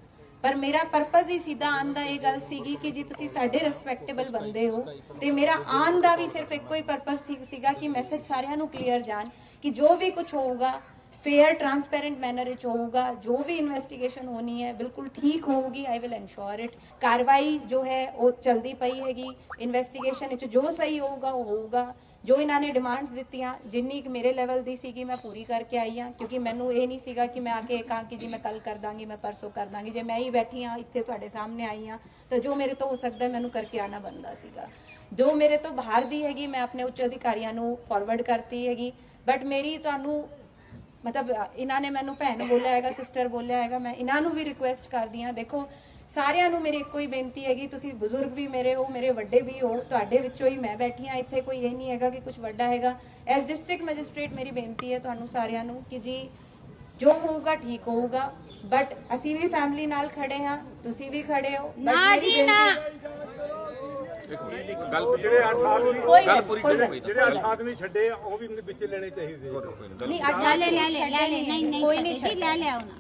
ਪਰ ਮੇਰਾ ਪਰਪਸ ਹੀ ਸਿੱਧਾ ਆਉਣ ਦਾ ਇਹ ਗੱਲ ਸੀਗੀ ਕਿ ਜੀ ਤੁਸੀਂ ਸਾਡੇ ਰਿਸਪੈਕਟੇਬਲ ਬੰਦੇ ਹੋ ਤੇ ਮੇਰਾ ਆਨ ਦਾ ਵੀ ਸਿਰਫ ਇੱਕੋ ਹੀ ਪਰਪਸ ਸੀਗਾ ਕਿ ਮੈਸੇਜ ਸਾਰਿਆਂ ਨੂੰ ਕਲੀਅਰ ਜਾਣ ਕਿ ਜੋ ਵੀ ਕੁਝ ਹੋਊਗਾ ਫੇਅਰ ਟਰਾਂਸਪੇਰੈਂਟ ਮੈਨਰ ਵਿੱਚ ਹੋਊਗਾ, ਜੋ ਵੀ ਇਨਵੈਸਟੀਗੇਸ਼ਨ ਹੋਣੀ ਹੈ, ਬਿਲਕੁਲ ਠੀਕ ਹੋਊਗੀ ਆਈ ਵਿਲ ਇਨਸ਼ੋਰ ਇਟ ਕਾਰਵਾਈ ਜੋ ਹੈ, ਉਹ ਚਲਦੀ ਪਈ ਹੈਗੀ। ਇਨਵੈਸਟੀਗੇਸ਼ਨ ਵਿੱਚ ਜੋ ਸਹੀ ਹੋਊਗਾ, ਉਹ ਹੋਊਗਾ। ਜੋ ਇਹਨਾਂ ਨੇ ਡਿਮਾਂਡਸ ਦਿੱਤੀਆਂ, ਜਿੰਨੀ ਕੁ ਮੇਰੇ ਲੈਵਲ ਦੀ ਸੀਗੀ, ਮੈਂ ਪੂਰੀ ਕਰਕੇ ਆਈ ਹਾਂ, ਕਿਉਂਕਿ ਮੈਨੂੰ ਇਹ ਨਹੀਂ ਸੀਗਾ ਕਿ ਮੈਂ ਆ ਕੇ ਕਹਾਂ ਕਿ ਜੀ ਮੈਂ ਕੱਲ ਕਰ ਦਾਂਗੀ, ਮੈਂ ਪਰਸੋਂ ਕਰ ਦਾਂਗੀ। ਜੇ ਮੈਂ ਹੀ ਬੈਠੀ ਹਾਂ, ਇੱਥੇ ਤੁਹਾਡੇ ਸਾਹਮਣੇ ਆਈ ਹਾਂ, ਤਾਂ ਜੋ ਮੇਰੇ ਤੋਂ ਹੋ ਸਕਦਾ ਮੈਨੂੰ ਕਰਕੇ ਆਣਾ ਬੰਦਾ ਸੀਗਾ। ਜੋ ਮੇਰੇ ਤੋਂ ਬਾਹਰ ਦੀ ਹੈਗੀ, ਮੈਂ ਆਪਣੇ ਉੱਚ ਅਧਿਕਾਰੀਆਂ ਨੂੰ ਫਾਰਵਰਡ ਕਰਤੀ ਹੈਗੀ। ਬਟ ਮੇਰੀ ਤੁਹਾਨੂੰ ਮਤਲਬ ਇਹਨਾਂ ਨੇ ਮੈਨੂੰ ਭੈਣ ਬੋਲਿਆ ਹੈਗਾ ਸਿਸਟਰ ਬੋਲਿਆ ਹੈਗਾ ਮੈਂ ਇਹਨਾਂ ਨੂੰ ਵੀ ਰਿਕੁਐਸਟ ਕਰਦੀ ਹਾਂ ਦੇਖੋ ਸਾਰਿਆਂ ਨੂੰ ਮੇਰੀ ਇੱਕੋ ਹੀ ਬੇਨਤੀ ਹੈਗੀ ਤੁਸੀਂ ਬਜ਼ੁਰਗ ਵੀ ਮੇਰੇ ਹੋ ਮੇਰੇ ਵੱਡੇ ਵੀ ਹੋ ਤੁਹਾਡੇ ਵਿੱਚੋਂ ਹੀ ਮੈਂ ਬੈਠੀ ਹਾਂ ਇੱਥੇ ਕੋਈ ਇਹ ਨਹੀਂ ਹੈਗਾ ਕਿ ਕੁਝ ਵੱਡਾ ਹੈਗਾ ਐਸ ਡਿਸਟ੍ਰਿਕਟ ਮੈਜਿਸਟ੍ਰੇਟ ਮੇਰੀ ਬੇਨਤੀ ਹੈ ਤੁਹਾਨੂੰ ਸਾਰਿਆਂ ਨੂੰ ਕਿ ਜੀ ਜੋ ਹੋਊਗਾ ਠੀਕ ਹੋਊਗਾ ਬਟ ਅਸੀਂ ਵੀ ਫੈਮਿਲੀ ਨਾਲ ਖੜੇ ਹਾਂ ਤੁਸੀਂ ਵੀ ਖੜੇ ਹੋ ਨਾ ਜੀ, ਨਾ। ਬੇਨਤੀ- ਗੱਲ ਜਿਹੜੇ ਅੱਠ ਆਦਮੀ ਕੋਈ ਗੱਲ ਗੱਲ ਪੂਰੀ ਕੋਈ ਕਰੋ ਗੱਲ ਬਈ। ਜਿਹੜੇ ਅੱਠ ਆਦਮੀ ਛੱਡੇ ਆ, ਉਹ ਵੀ ਵਿੱਚ ਲੈਣੇ ਚਾਹੀਦੇ ਨਹੀਂ ਅੱਡ ਲੈ ਲੈ ਲੈ ਲੈ ਨਹੀਂ ਨਹੀਂ ਕੋਈ ਨਹੀਂ। ਲੈ ਲੈ ਉਹਨਾਂ।